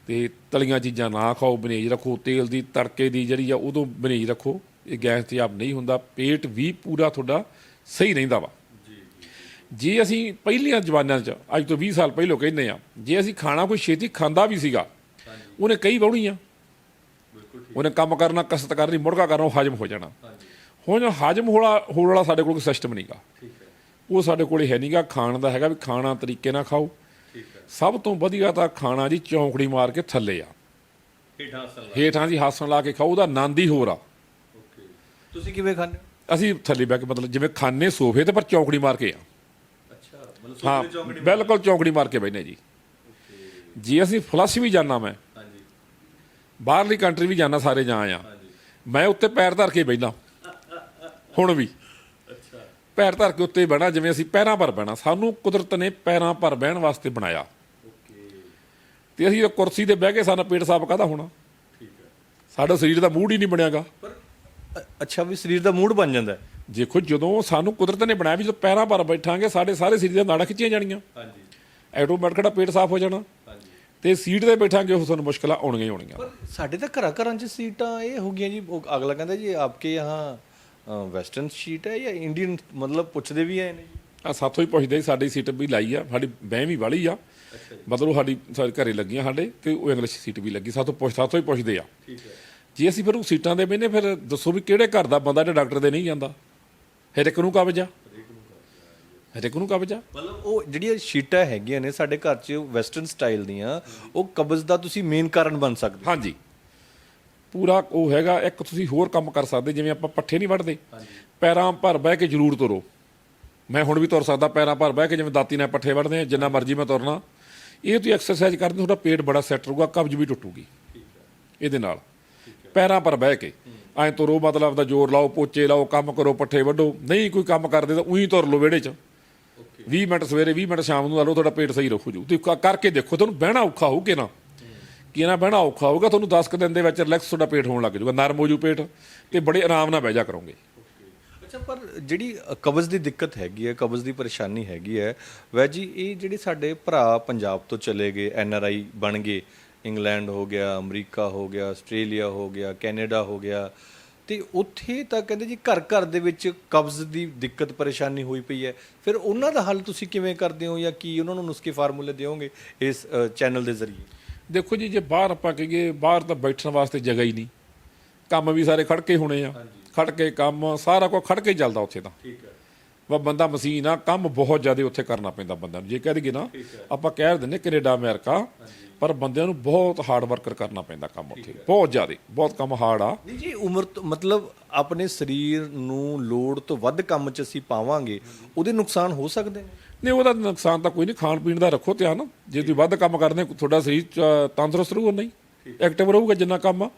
ਤੇ ਤਲੀਆਂ ਚੀਜ਼ਾਂ ਨਾ ਖਾਓ ਬਨੇਜ ਰੱਖੋ ਤੇਲ ਦੀ ਤੜਕੇ ਦੀ ਜਿਹੜੀ ਆ ਉਦੋਂ ਬਨੇਜ ਰੱਖੋ। ਇਹ ਗੈਸ ਤੇਜ਼ਾਬ ਨਹੀਂ ਹੁੰਦਾ ਪੇਟ ਵੀ ਪੂਰਾ ਤੁਹਾਡਾ ਸਹੀ ਰਹਿੰਦਾ ਵਾ। ਜੇ ਅਸੀਂ ਪਹਿਲੀਆਂ ਜਵਾਨਾਂ 'ਚ ਅੱਜ ਤੋਂ 20 ਸਾਲ ਪਹਿਲਾਂ ਕਹਿੰਦੇ ਆ ਜੇ ਅਸੀਂ ਖਾਣਾ ਕੋਈ ਛੇਤੀ ਖਾਂਦਾ ਵੀ ਸੀਗਾ ਉਹਨੇ ਕਈ ਬਾਉਣੀ ਆ ਉਹਨੇ ਕੰਮ ਕਰਨਾ ਕਸਰਤ ਕਰਨੀ ਮੁੜਕਾ ਕਰਨਾ ਉਹ ਹਜਮ ਹੋ ਜਾਣਾ। ਹੁਣ ਹਜਮ ਹੋਣਾ ਹੋਣ ਵਾਲਾ ਸਾਡੇ ਕੋਲ ਕੋਈ ਸਿਸਟਮ ਨਹੀਂਗਾ ਉਹ ਸਾਡੇ ਕੋਲੇ ਹੈ ਨਹੀਂਗਾ ਖਾਣ ਦਾ ਹੈਗਾ ਵੀ ਖਾਣਾ ਤਰੀਕੇ ਨਾਲ ਖਾਓ। ਸਭ ਤੋਂ ਵਧੀਆ ਤਾਂ ਖਾਣਾ ਜੀ ਚੌਂਕੜੀ ਮਾਰ ਕੇ ਥੱਲੇ ਆ। ਹੇਠਾਂ ਹੇਠਾਂ ਜੀ ਹਾਸਣ ਲਾ ਕੇ ਖਾਓ ਉਹਦਾ ਆਨੰਦ ਹੀ ਹੋਰ ਆ। ਓਕੇ। ਤੁਸੀਂ ਕਿਵੇਂ ਖਾਂਦੇ ਹੋ? ਅਸੀਂ ਥੱਲੇ ਬਹਿ ਕੇ ਮਤਲਬ ਜਿਵੇਂ ਖਾਣੇ ਸੋਫੇ ਤੇ ਪਰ ਚੌਂਕੜੀ ਮਾਰ ਕੇ ਆ। ਅੱਛਾ ਮਤਲਬ ਹਾਂ ਬਿਲਕੁਲ ਚੌਂਕੜੀ ਮਾਰ ਕੇ ਬੈਠਨੇ ਜੀ। ਜੇ ਅਸੀਂ ਫਲਸ਼ ਵੀ ਜਾਣਾ ਮੈਂ ਹਾਂਜੀ। ਬਾਹਰਲੀ ਕੰਟਰੀ ਵੀ ਜਾਣਾ ਸਾਰੇ ਜਾਂ ਆ। ਮੈਂ ਉੱਤੇ ਪੈਰ ਧਰ ਕੇ ਬੈਠਾ ਹੁਣ ਵੀ। ਅੱਛਾ। ਪੈਰ ਧਰ ਕੇ ਉੱਤੇ ਬਹਿਣਾ ਜਿਵੇਂ ਅਸੀਂ ਪੈਰਾਂ ਪਰ ਬਹਿਣਾ ਸਾਨੂੰ ਕੁਦਰਤ ਨੇ ਪੈਰਾਂ ਪਰ ਬਹਿਣ ਵਾਸਤੇ ਬਣਾਇਆ। ਤੇ ਅਸੀਂ ਉਹ ਕੁਰਸੀ ਤੇ ਬਹਿ ਕੇ ਸਾਡਾ ਪੇਟ ਸਾਫ਼ ਕਾਹਦਾ ਹੋਣਾ? ਠੀਕ ਹੈ ਸਾਡਾ ਸਰੀਰ ਦਾ ਮੂਡ ਹੀ ਨਹੀਂ ਬਣਿਆਗਾ। ਪਰ ਅੱਛਾ ਵੀ ਸਰੀਰ ਦਾ ਮੂਡ ਬਣ ਜਾਂਦਾ ਦੇਖੋ ਜਦੋਂ ਸਾਨੂੰ ਕੁਦਰਤ ਨੇ ਬਣਾਇਆ ਵੀ ਜਦੋਂ ਪੈਰਾਂ ਪਰ ਬੈਠਾਂਗੇ ਸਾਡੇ ਸਾਰੇ ਸਰੀਰ ਦੀਆਂ ਨਾੜਾਂ ਖਿੱਚੀਆਂ ਜਾਣੀਆਂ। ਹਾਂਜੀ। ਆਟੋਮੈਟਿਕ ਦਾ ਪੇਟ ਸਾਫ਼ ਹੋ ਜਾਣਾ? ਹਾਂਜੀ। ਤੇ ਸੀਟ ਤੇ ਬੈਠਾਂਗੇ ਉਹ ਸਾਨੂੰ ਮੁਸ਼ਕਲਾਂ ਆਉਣਗੀਆਂ ਹੀ ਆਉਣਗੀਆਂ ਪਰ ਸਾਡੇ ਤਾਂ ਘਰਾਂ ਘਰਾਂ 'ਚ ਸੀਟਾਂ ਇਹ ਹੋ ਗਈਆਂ ਜੀ। ਉਹ ਅਗਲਾ ਕਹਿੰਦਾ ਜੀ ਆਪਕੇ ਯਹਾਂ ਵੈਸਟਰਨ ਸੀਟ ਹੈ ਜਾਂ ਇੰਡੀਅਨ ਮਤਲਬ ਪੁੱਛਦੇ ਵੀ ਆਏ ਨੇ ਆ ਸਾਥੋਂ ਹੀ ਪੁੱਛਦੇ ਸਾਡੀ ਸੀਟ ਵੀ ਲਾਈ ਆ ਸਾਡੀ ਬਹਿ ਵੀ ਵਾਲੀ ਆ। ਮਤਲਬ ਉਹ ਸਾਡੀ ਸਾਡੇ ਘਰੇ ਲੱਗੀਆਂ ਸਾਡੇ ਤੇ ਉਹ ਇੰਗਲਿਸ਼ ਸੀਟ ਵੀ ਲੱਗੀ ਸਾਥੋਂ ਪੁੱਛ ਸਾਥੋਂ ਹੀ ਪੁੱਛਦੇ ਆ। ਠੀਕ ਹੈ। ਜੇ ਅਸੀਂ ਫਿਰ ਉਹ ਸੀਟਾਂ ਦੇ ਬਹਿਨੇ ਫਿਰ ਦੱਸੋ ਵੀ ਕਿਹੜੇ ਘਰ ਦਾ ਬੰਦਾ ਜਿਹੜਾ ਡਾਕਟਰ ਦੇ ਨਹੀਂ ਜਾਂਦਾ? ਹਰ ਇੱਕ ਨੂੰ ਕਬਜ਼ ਆ ਹਰ ਇੱਕ ਨੂੰ ਕਬਜ਼ ਆ। ਮਤਲਬ ਉਹ ਜਿਹੜੀਆਂ ਸ਼ੀਟਾਂ ਹੈਗੀਆਂ ਨੇ ਸਾਡੇ ਘਰ 'ਚ ਵੈਸਟਰਨ ਸਟਾਈਲ ਦੀਆਂ ਉਹ ਕਬਜ਼ ਦਾ ਤੁਸੀਂ ਮੇਨ ਕਾਰਨ ਬਣ ਸਕਦੇ ਹੋ। ਹਾਂਜੀ। ਪੂਰਾ ਉਹ ਹੈਗਾ ਇੱਕ ਤੁਸੀਂ ਹੋਰ ਕੰਮ ਕਰ ਸਕਦੇ ਜਿਵੇਂ ਆਪਾਂ ਪੱਠੇ ਨਹੀਂ ਵੱਢਦੇ। ਪੈਰਾਂ ਭਰ ਬਹਿ ਕੇ ਜ਼ਰੂਰ ਤੁਰੋ। ਮੈਂ ਹੁਣ ਵੀ ਤੁਰ ਸਕਦਾ ਪੈਰਾਂ ਭਰ ਬਹਿ ਕੇ ਜਿਵੇਂ ਦਾਤੀ ਨਾਲ ਪੱਠੇ ਵੱਢਦੇ ਆ ਜਿੰਨਾ ਮਰਜ਼ੀ ਮੈਂ ਤੁਰਨਾ। ਇਹ ਤੁਸੀਂ ਐਕਸਰਸਾਈਜ਼ ਕਰਦੇ ਤੁਹਾਡਾ ਪੇਟ ਬੜਾ ਸੈੱਟ ਰਹੂਗਾ ਕਬਜ਼ ਵੀ ਟੁੱਟੂਗੀ। ਇਹਦੇ ਨਾਲ। ਪੈਰਾਂ ਪਰ ਬਹਿ ਕੇ ਐਂ ਤੁਰੋ ਮਤਲਬ ਦਾ ਜ਼ੋਰ ਲਾਓ ਪੋਚੇ ਲਾਓ ਕੰਮ ਕਰੋ ਪੱਠੇ ਵੱਢੋ। ਨਹੀਂ ਕੋਈ ਕੰਮ ਕਰਦੇ ਤਾਂ ਉਹੀ ਤੁਰ ਲਓ ਵਿਹੜੇ 'ਚ। 20 ਮਿੰਟ ਸਵੇਰੇ 20 ਮਿੰਟ ਸ਼ਾਮ ਨੂੰ ਲਾ ਲਓ ਤੁਹਾਡਾ ਪੇਟ ਸਹੀ ਰੱਖੂ ਜੂ। ਤੁਸੀਂ ਕਰਕੇ ਦੇਖੋ ਤੁਹਾਨੂੰ ਬਹਿਣਾ ਔਖਾ ਹੋਊ ਨਾ? ਕਿ ਨਾ ਬਹਿਣਾ ਔਖਾ ਹੋਊਗਾ ਤੁਹਾਨੂੰ 10 ਕੁ ਦਿਨ ਦੇ ਵਿੱਚ ਰਿਲੈਕਸ ਤੁਹਾਡਾ ਪੇਟ ਹੋਣ ਲੱਗ ਜਾਊਗਾ ਨਰਮ ਹੋ ਜੂ ਪੇਟ ਤੇ ਬੜੇ ਆਰਾਮ ਨਾਲ ਬਹਿ ਜਾ ਕਰੋਗੇ। ਅੱਛਾ ਪਰ ਜਿਹੜੀ ਕਬਜ਼ ਦੀ ਦਿੱਕਤ ਹੈਗੀ ਹੈ ਕਬਜ਼ ਦੀ ਪਰੇਸ਼ਾਨੀ ਹੈਗੀ ਹੈ ਵੈ ਜੀ ਇਹ ਜਿਹੜੇ ਸਾਡੇ ਭਰਾ ਪੰਜਾਬ ਤੋਂ ਚਲੇ ਗਏ ਐਨ ਆਰ ਆਈ ਬਣ ਗਏ ਇੰਗਲੈਂਡ ਹੋ ਗਿਆ ਅਮਰੀਕਾ ਹੋ ਗਿਆ ਆਸਟ੍ਰੇਲੀਆ ਹੋ ਗਿਆ ਕੈਨੇਡਾ ਹੋ ਗਿਆ ਤੇ ਉੱਥੇ ਤਾਂ ਕਹਿੰਦੇ ਜੀ ਘਰ ਘਰ ਦੇ ਵਿੱਚ ਕਬਜ਼ ਦੀ ਦਿੱਕਤ ਪਰੇਸ਼ਾਨੀ ਹੋਈ ਪਈ ਹੈ। ਫਿਰ ਉਹਨਾਂ ਦਾ ਹੱਲ ਤੁਸੀਂ ਕਿਵੇਂ ਕਰਦੇ ਹੋ ਜਾਂ ਕੀ ਉਹਨਾਂ ਨੂੰ ਨੁਸਖੇ ਫਾਰਮੂਲੇ ਦਿਓਗੇ ਇਸ ਚੈਨਲ ਦੇ ਜ਼ਰੀਏ? ਦੇਖੋ ਜੀ ਜੇ ਬਾਹਰ ਆਪਾਂ ਕਹੀਏ ਬਾਹਰ ਤਾਂ ਬੈਠਣ ਵਾਸਤੇ ਜਗ੍ਹਾ ਹੀ ਨਹੀਂ। ਕੰਮ ਵੀ ਸਾਰੇ ਖੜ ਕੇ ਹੋਣੇ ਆ। ਖੜ ਕੇ ਕੰਮ ਸਾਰਾ ਕੁਝ ਖੜ ਕੇ ਹੀ ਚੱਲਦਾ ਉੱਥੇ ਤਾਂ। ਠੀਕ ਹੈ। ਵਾ ਬੰਦਾ ਮਸ਼ੀਨ ਆ ਕੰਮ ਬਹੁਤ ਜ਼ਿਆਦਾ ਉੱਥੇ ਕਰਨਾ ਪੈਂਦਾ ਬੰਦਿਆਂ ਨੂੰ। ਜੇ ਕਹਿ ਦਈਏ ਨਾ ਆਪਾਂ ਕਹਿ ਦਿੰਦੇ ਕੈਨੇਡਾ ਅਮਰੀਕਾ ਪਰ ਬੰਦਿਆਂ ਨੂੰ ਬਹੁਤ ਹਾਰਡ ਵਰਕਰ ਕਰਨਾ ਪੈਂਦਾ ਕੰਮ ਉੱਥੇ। ਬਹੁਤ ਜ਼ਿਆਦਾ ਬਹੁਤ ਕੰਮ ਹਾਰਡ ਆ। ਨਹੀਂ ਜੀ ਉਮਰ ਤੋਂ ਮਤਲਬ ਆਪਣੇ ਸਰੀਰ ਨੂੰ ਲੋੜ ਤੋਂ ਵੱਧ ਕੰਮ 'ਚ ਅਸੀਂ ਪਾਵਾਂਗੇ ਉਹਦੇ ਨੁਕਸਾਨ ਹੋ ਸਕਦੇ ਨੇ? ਨਹੀਂ ਉਹਦਾ ਨੁਕਸਾਨ ਤਾਂ ਕੋਈ ਨਹੀਂ ਖਾਣ ਪੀਣ ਦਾ ਰੱਖੋ ਧਿਆਨ। ਜੇ ਤੁਸੀਂ ਵੱਧ ਕੰਮ ਕਰਦੇ ਹੋ, ਤੁਹਾਡਾ ਸਰੀਰ ਤੰਦਰੁਸਤ ਰਹੂਗਾ ਨਹੀਂ ਐਕਟਿਵ ਰਹੂਗਾ ਜਿੰਨਾ ਕੰਮ ਆ।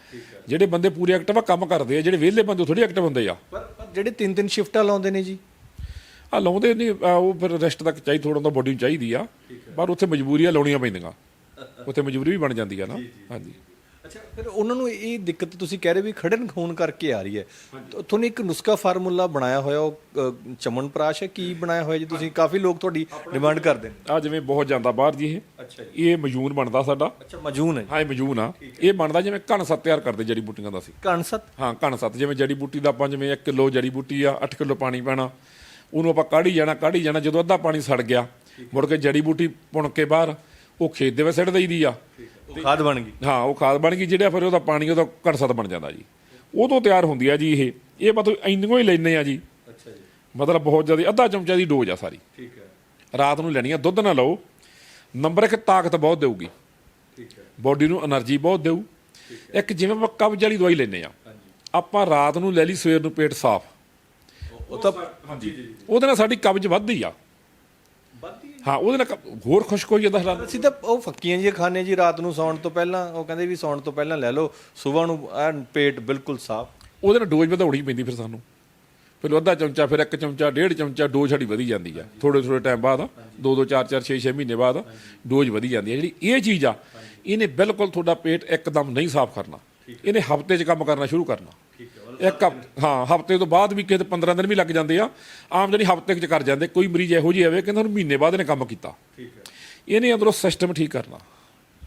ਜਿਹੜੇ ਬੰਦੇ ਪੂਰੇ ਐਕਟਿਵ ਆ ਕੰਮ ਕਰਦੇ ਆ। ਜਿਹੜੇ ਵਿਹਲੇ ਬੰਦੇ ਥੋੜੀ ਐਕਟਿਵ ਹੁੰਦੇ ਆ। ਪਰ ਪਰ ਜਿਹੜੇ ਤਿੰਨ ਤਿੰਨ ਸ਼ਿਫਟਾਂ ਲਾਉਂਦੇ ਨੇ ਜੀ? ਆ ਲਾਉਂਦੇ ਨਹੀਂ ਉਹ ਫਿਰ ਰੈਸਟ ਤੱਕ ਚਾਹੀ ਥੋੜਾ ਤਾਂ ਬੋਡੀ ਨੂੰ ਚਾਹੀਦੀ ਆ। ਪਰ ਉੱਥੇ ਮਜਬੂਰੀਆਂ ਲਾਉਣੀਆਂ ਪੈਂਦੀਆਂ। ਉੱਥੇ ਮਜਬੂਰੀ ਵੀ ਬਣ ਜਾਂਦੀ ਆ ਨਾ। ਹਾਂਜੀ। ਅੱਛਾ ਫਿਰ ਉਹਨਾਂ ਨੂੰ ਇਹ ਦਿੱਕਤ ਤੁਸੀਂ ਕਹਿ ਰਹੇ ਵੀ ਖੜਨ ਖੂਨ ਕਰਕੇ ਆ ਰਹੀ ਹੈ। ਤੁਹਾਨੂੰ ਇੱਕ ਨੁਸਖਾ ਫਾਰਮੂਲਾ ਬਣਾਇਆ ਹੋਇਆ ਉਹ ਅ, ਚਮਨ ਪ੍ਰਾਸ਼ ਹੈ? ਕੀ ਬਣਾਇਆ ਹੋਇਆ ਜੀ? ਤੁਸੀਂ ਕਾਫੀ ਲੋਕ ਤੁਹਾਡੀ ਡਿਮਾਂਡ ਕਰਦੇ ਨੇ। ਆ ਜਿਵੇਂ ਬਹੁਤ ਜਾਂਦਾ ਬਾਹਰ ਜੀ ਇਹ। ਅੱਛਾ ਇਹ ਮਜੂਨ ਬਣਦਾ ਸਾਡਾ। ਅੱਛਾ ਮਜੂਨ ਹੈ ਹਾਂ ਇਹ ਮਜੂਨ ਆ। ਇਹ ਬਣਦਾ ਜਿਵੇਂ ਕਣ ਸੱਤ ਤਿਆਰ ਕਰਦੇ ਜੜੀ ਬੂਟੀਆਂ ਦਾ ਸੀ ਕਣਸਤ ਹਾਂ ਕਣ ਸੱਤ। ਜਿਵੇਂ ਜੜੀ ਬੂਟੀ ਦਾ ਆਪਾਂ ਜਿਵੇਂ 1 ਕਿਲੋ ਜੜੀ ਬੂਟੀ ਆ 8 ਕਿਲੋ ਪਾਣੀ ਪੈਣਾ। ਉਹਨੂੰ ਆਪਾਂ ਕਾੜੀ ਜਾਣਾ ਕਾੜੀ ਜਾਣਾ। ਜਦੋਂ ਅੱਧਾ ਪਾਣੀ ਸੜ ਗਿਆ ਮੁੜ ਕੇ ਜੜੀ ਬੂਟੀ ਪੁਣ ਕੇ ਬਾਹਰ ਉਹ ਖੇਤ ਦੇ ਵਿੱਚ ਸਿੱਟ ਦਈਦੀ ਆ। ਉਹ ਖਾਦ ਬਣ ਗਈ। ਹਾਂ ਉਹ ਖਾਦ ਬਣ ਗਈ ਜਿਹੜਾ ਫਿਰ ਉਹਦਾ ਪਾਣੀ ਉਹਦਾ ਘੜਸਤ ਬਣ ਜਾਂਦਾ ਜੀ। ਉਦੋਂ ਤਿਆਰ ਹੁੰਦੀ ਆ ਜੀ ਇਹ। ਇਹ ਮਤਲਬ ਇੰਨੀਓ ਹੀ ਲੈਨੇ ਆ ਜੀ। ਅੱਛਾ ਜੀ। ਮਤਲਬ ਬਹੁਤ ਜ਼ਿਆਦਾ ਅੱਧਾ ਚਮਚਾ ਦੀ ਡੋਜ਼ ਆ ਸਾਰੀ। ਠੀਕ ਹੈ। ਰਾਤ ਨੂੰ ਲੈਣੀ ਆ ਦੁੱਧ ਨਾਲ ਲਓ। ਨੰਬਰ 1 ਤਾਕਤ ਬਹੁਤ ਦੇਊਗੀ। ਠੀਕ ਹੈ। ਬਾਡੀ ਨੂੰ એનર્ਜੀ ਬਹੁਤ ਦੇਊ। ਇੱਕ ਜਿਵੇਂ ਆਪਾਂ ਕਬਜ਼ ਵਾਲੀ ਦਵਾਈ ਲੈਨੇ ਆ। ਆਪਾਂ ਰਾਤ ਨੂੰ ਲੈ ਲਈ ਸਵੇਰ ਨੂੰ ਪੇਟ ਸਾਫ਼। ਉਹ ਤਾਂ ਹਾਂਜੀ। ਉਹਦੇ ਨਾਲ ਸਾਡੀ ਕਬਜ਼ ਵੱਧਦੀ ਆ। ਵੱਧਦੀ ਹਾਂ ਉਹਦੇ ਨਾਲ ਹੋਰ ਖੁਸ਼ਕ ਹੋ ਜਾਂਦਾ ਹਾਲਾਤ? ਅਸੀਂ ਤਾਂ ਉਹ ਫੱਕੀਆਂ ਜੀ ਖਾਣੇ ਜੀ ਰਾਤ ਨੂੰ ਸੌਣ ਤੋਂ ਪਹਿਲਾਂ ਉਹ ਕਹਿੰਦੇ ਵੀ ਸੌਣ ਤੋਂ ਪਹਿਲਾਂ ਲੈ ਲਓ ਸਵੇਰ ਨੂੰ ਐਨ ਪੇਟ ਬਿਲਕੁਲ ਸਾਫ਼। ਉਹਦੇ ਨਾਲ ਡੋਜ਼ ਵਧਾਉਣੀ ਪੈਂਦੀ ਫਿਰ ਸਾਨੂੰ। ਫਿਰ ਅੱਧਾ ਚਮਚਾ ਫਿਰ ਇੱਕ ਚਮਚਾ ਡੇਢ ਚਮਚਾ ਡੋਜ਼ ਸਾਡੀ ਵਧੀ ਜਾਂਦੀ ਆ। ਥੋੜੇ ਥੋੜੇ ਟਾਈਮ ਬਾਅਦ ਦੋ ਦੋ ਚਾਰ ਚਾਰ 6 6 ਮਹੀਨੇ ਬਾਅਦ ਡੋਜ਼ ਵਧੀ ਜਾਂਦੀ ਆ। ਜਿਹੜੀ ਇਹ ਚੀਜ਼ ਆ ਇਹਨੇ ਬਿਲਕੁਲ ਤੁਹਾਡਾ ਪੇਟ ਇੱਕਦਮ ਨਹੀਂ ਸਾਫ਼ ਕਰਨਾ। ਇਹਨੇ ਹਫ਼ਤੇ 'ਚ ਕੰਮ ਕਰਨਾ ਸ਼ੁਰੂ ਕਰਨਾ। ਇੱਕ ਹਫ- ਹਾਂ ਹਫ਼ਤੇ ਤੋਂ ਬਾਅਦ ਵੀ ਕਿਸੇ ਦੇ 15 ਦਿਨ ਵੀ ਲੱਗ ਜਾਂਦੇ ਆ। ਆਮ ਜਿਹੜੀ ਹਫ਼ਤੇ ਚ ਕਰ ਜਾਂਦੇ ਕੋਈ ਮਰੀਜ਼ ਇਹੋ ਜਿਹੀ ਆਵੇ ਕਹਿੰਦਾ ਉਹਨੂੰ ਮਹੀਨੇ ਬਾਅਦ ਇਹਨੇ ਕੰਮ ਕੀਤਾ। ਠੀਕ ਹੈ। ਇਹਨੇ ਅੰਦਰੋਂ ਸਿਸਟਮ ਠੀਕ ਕਰਨਾ।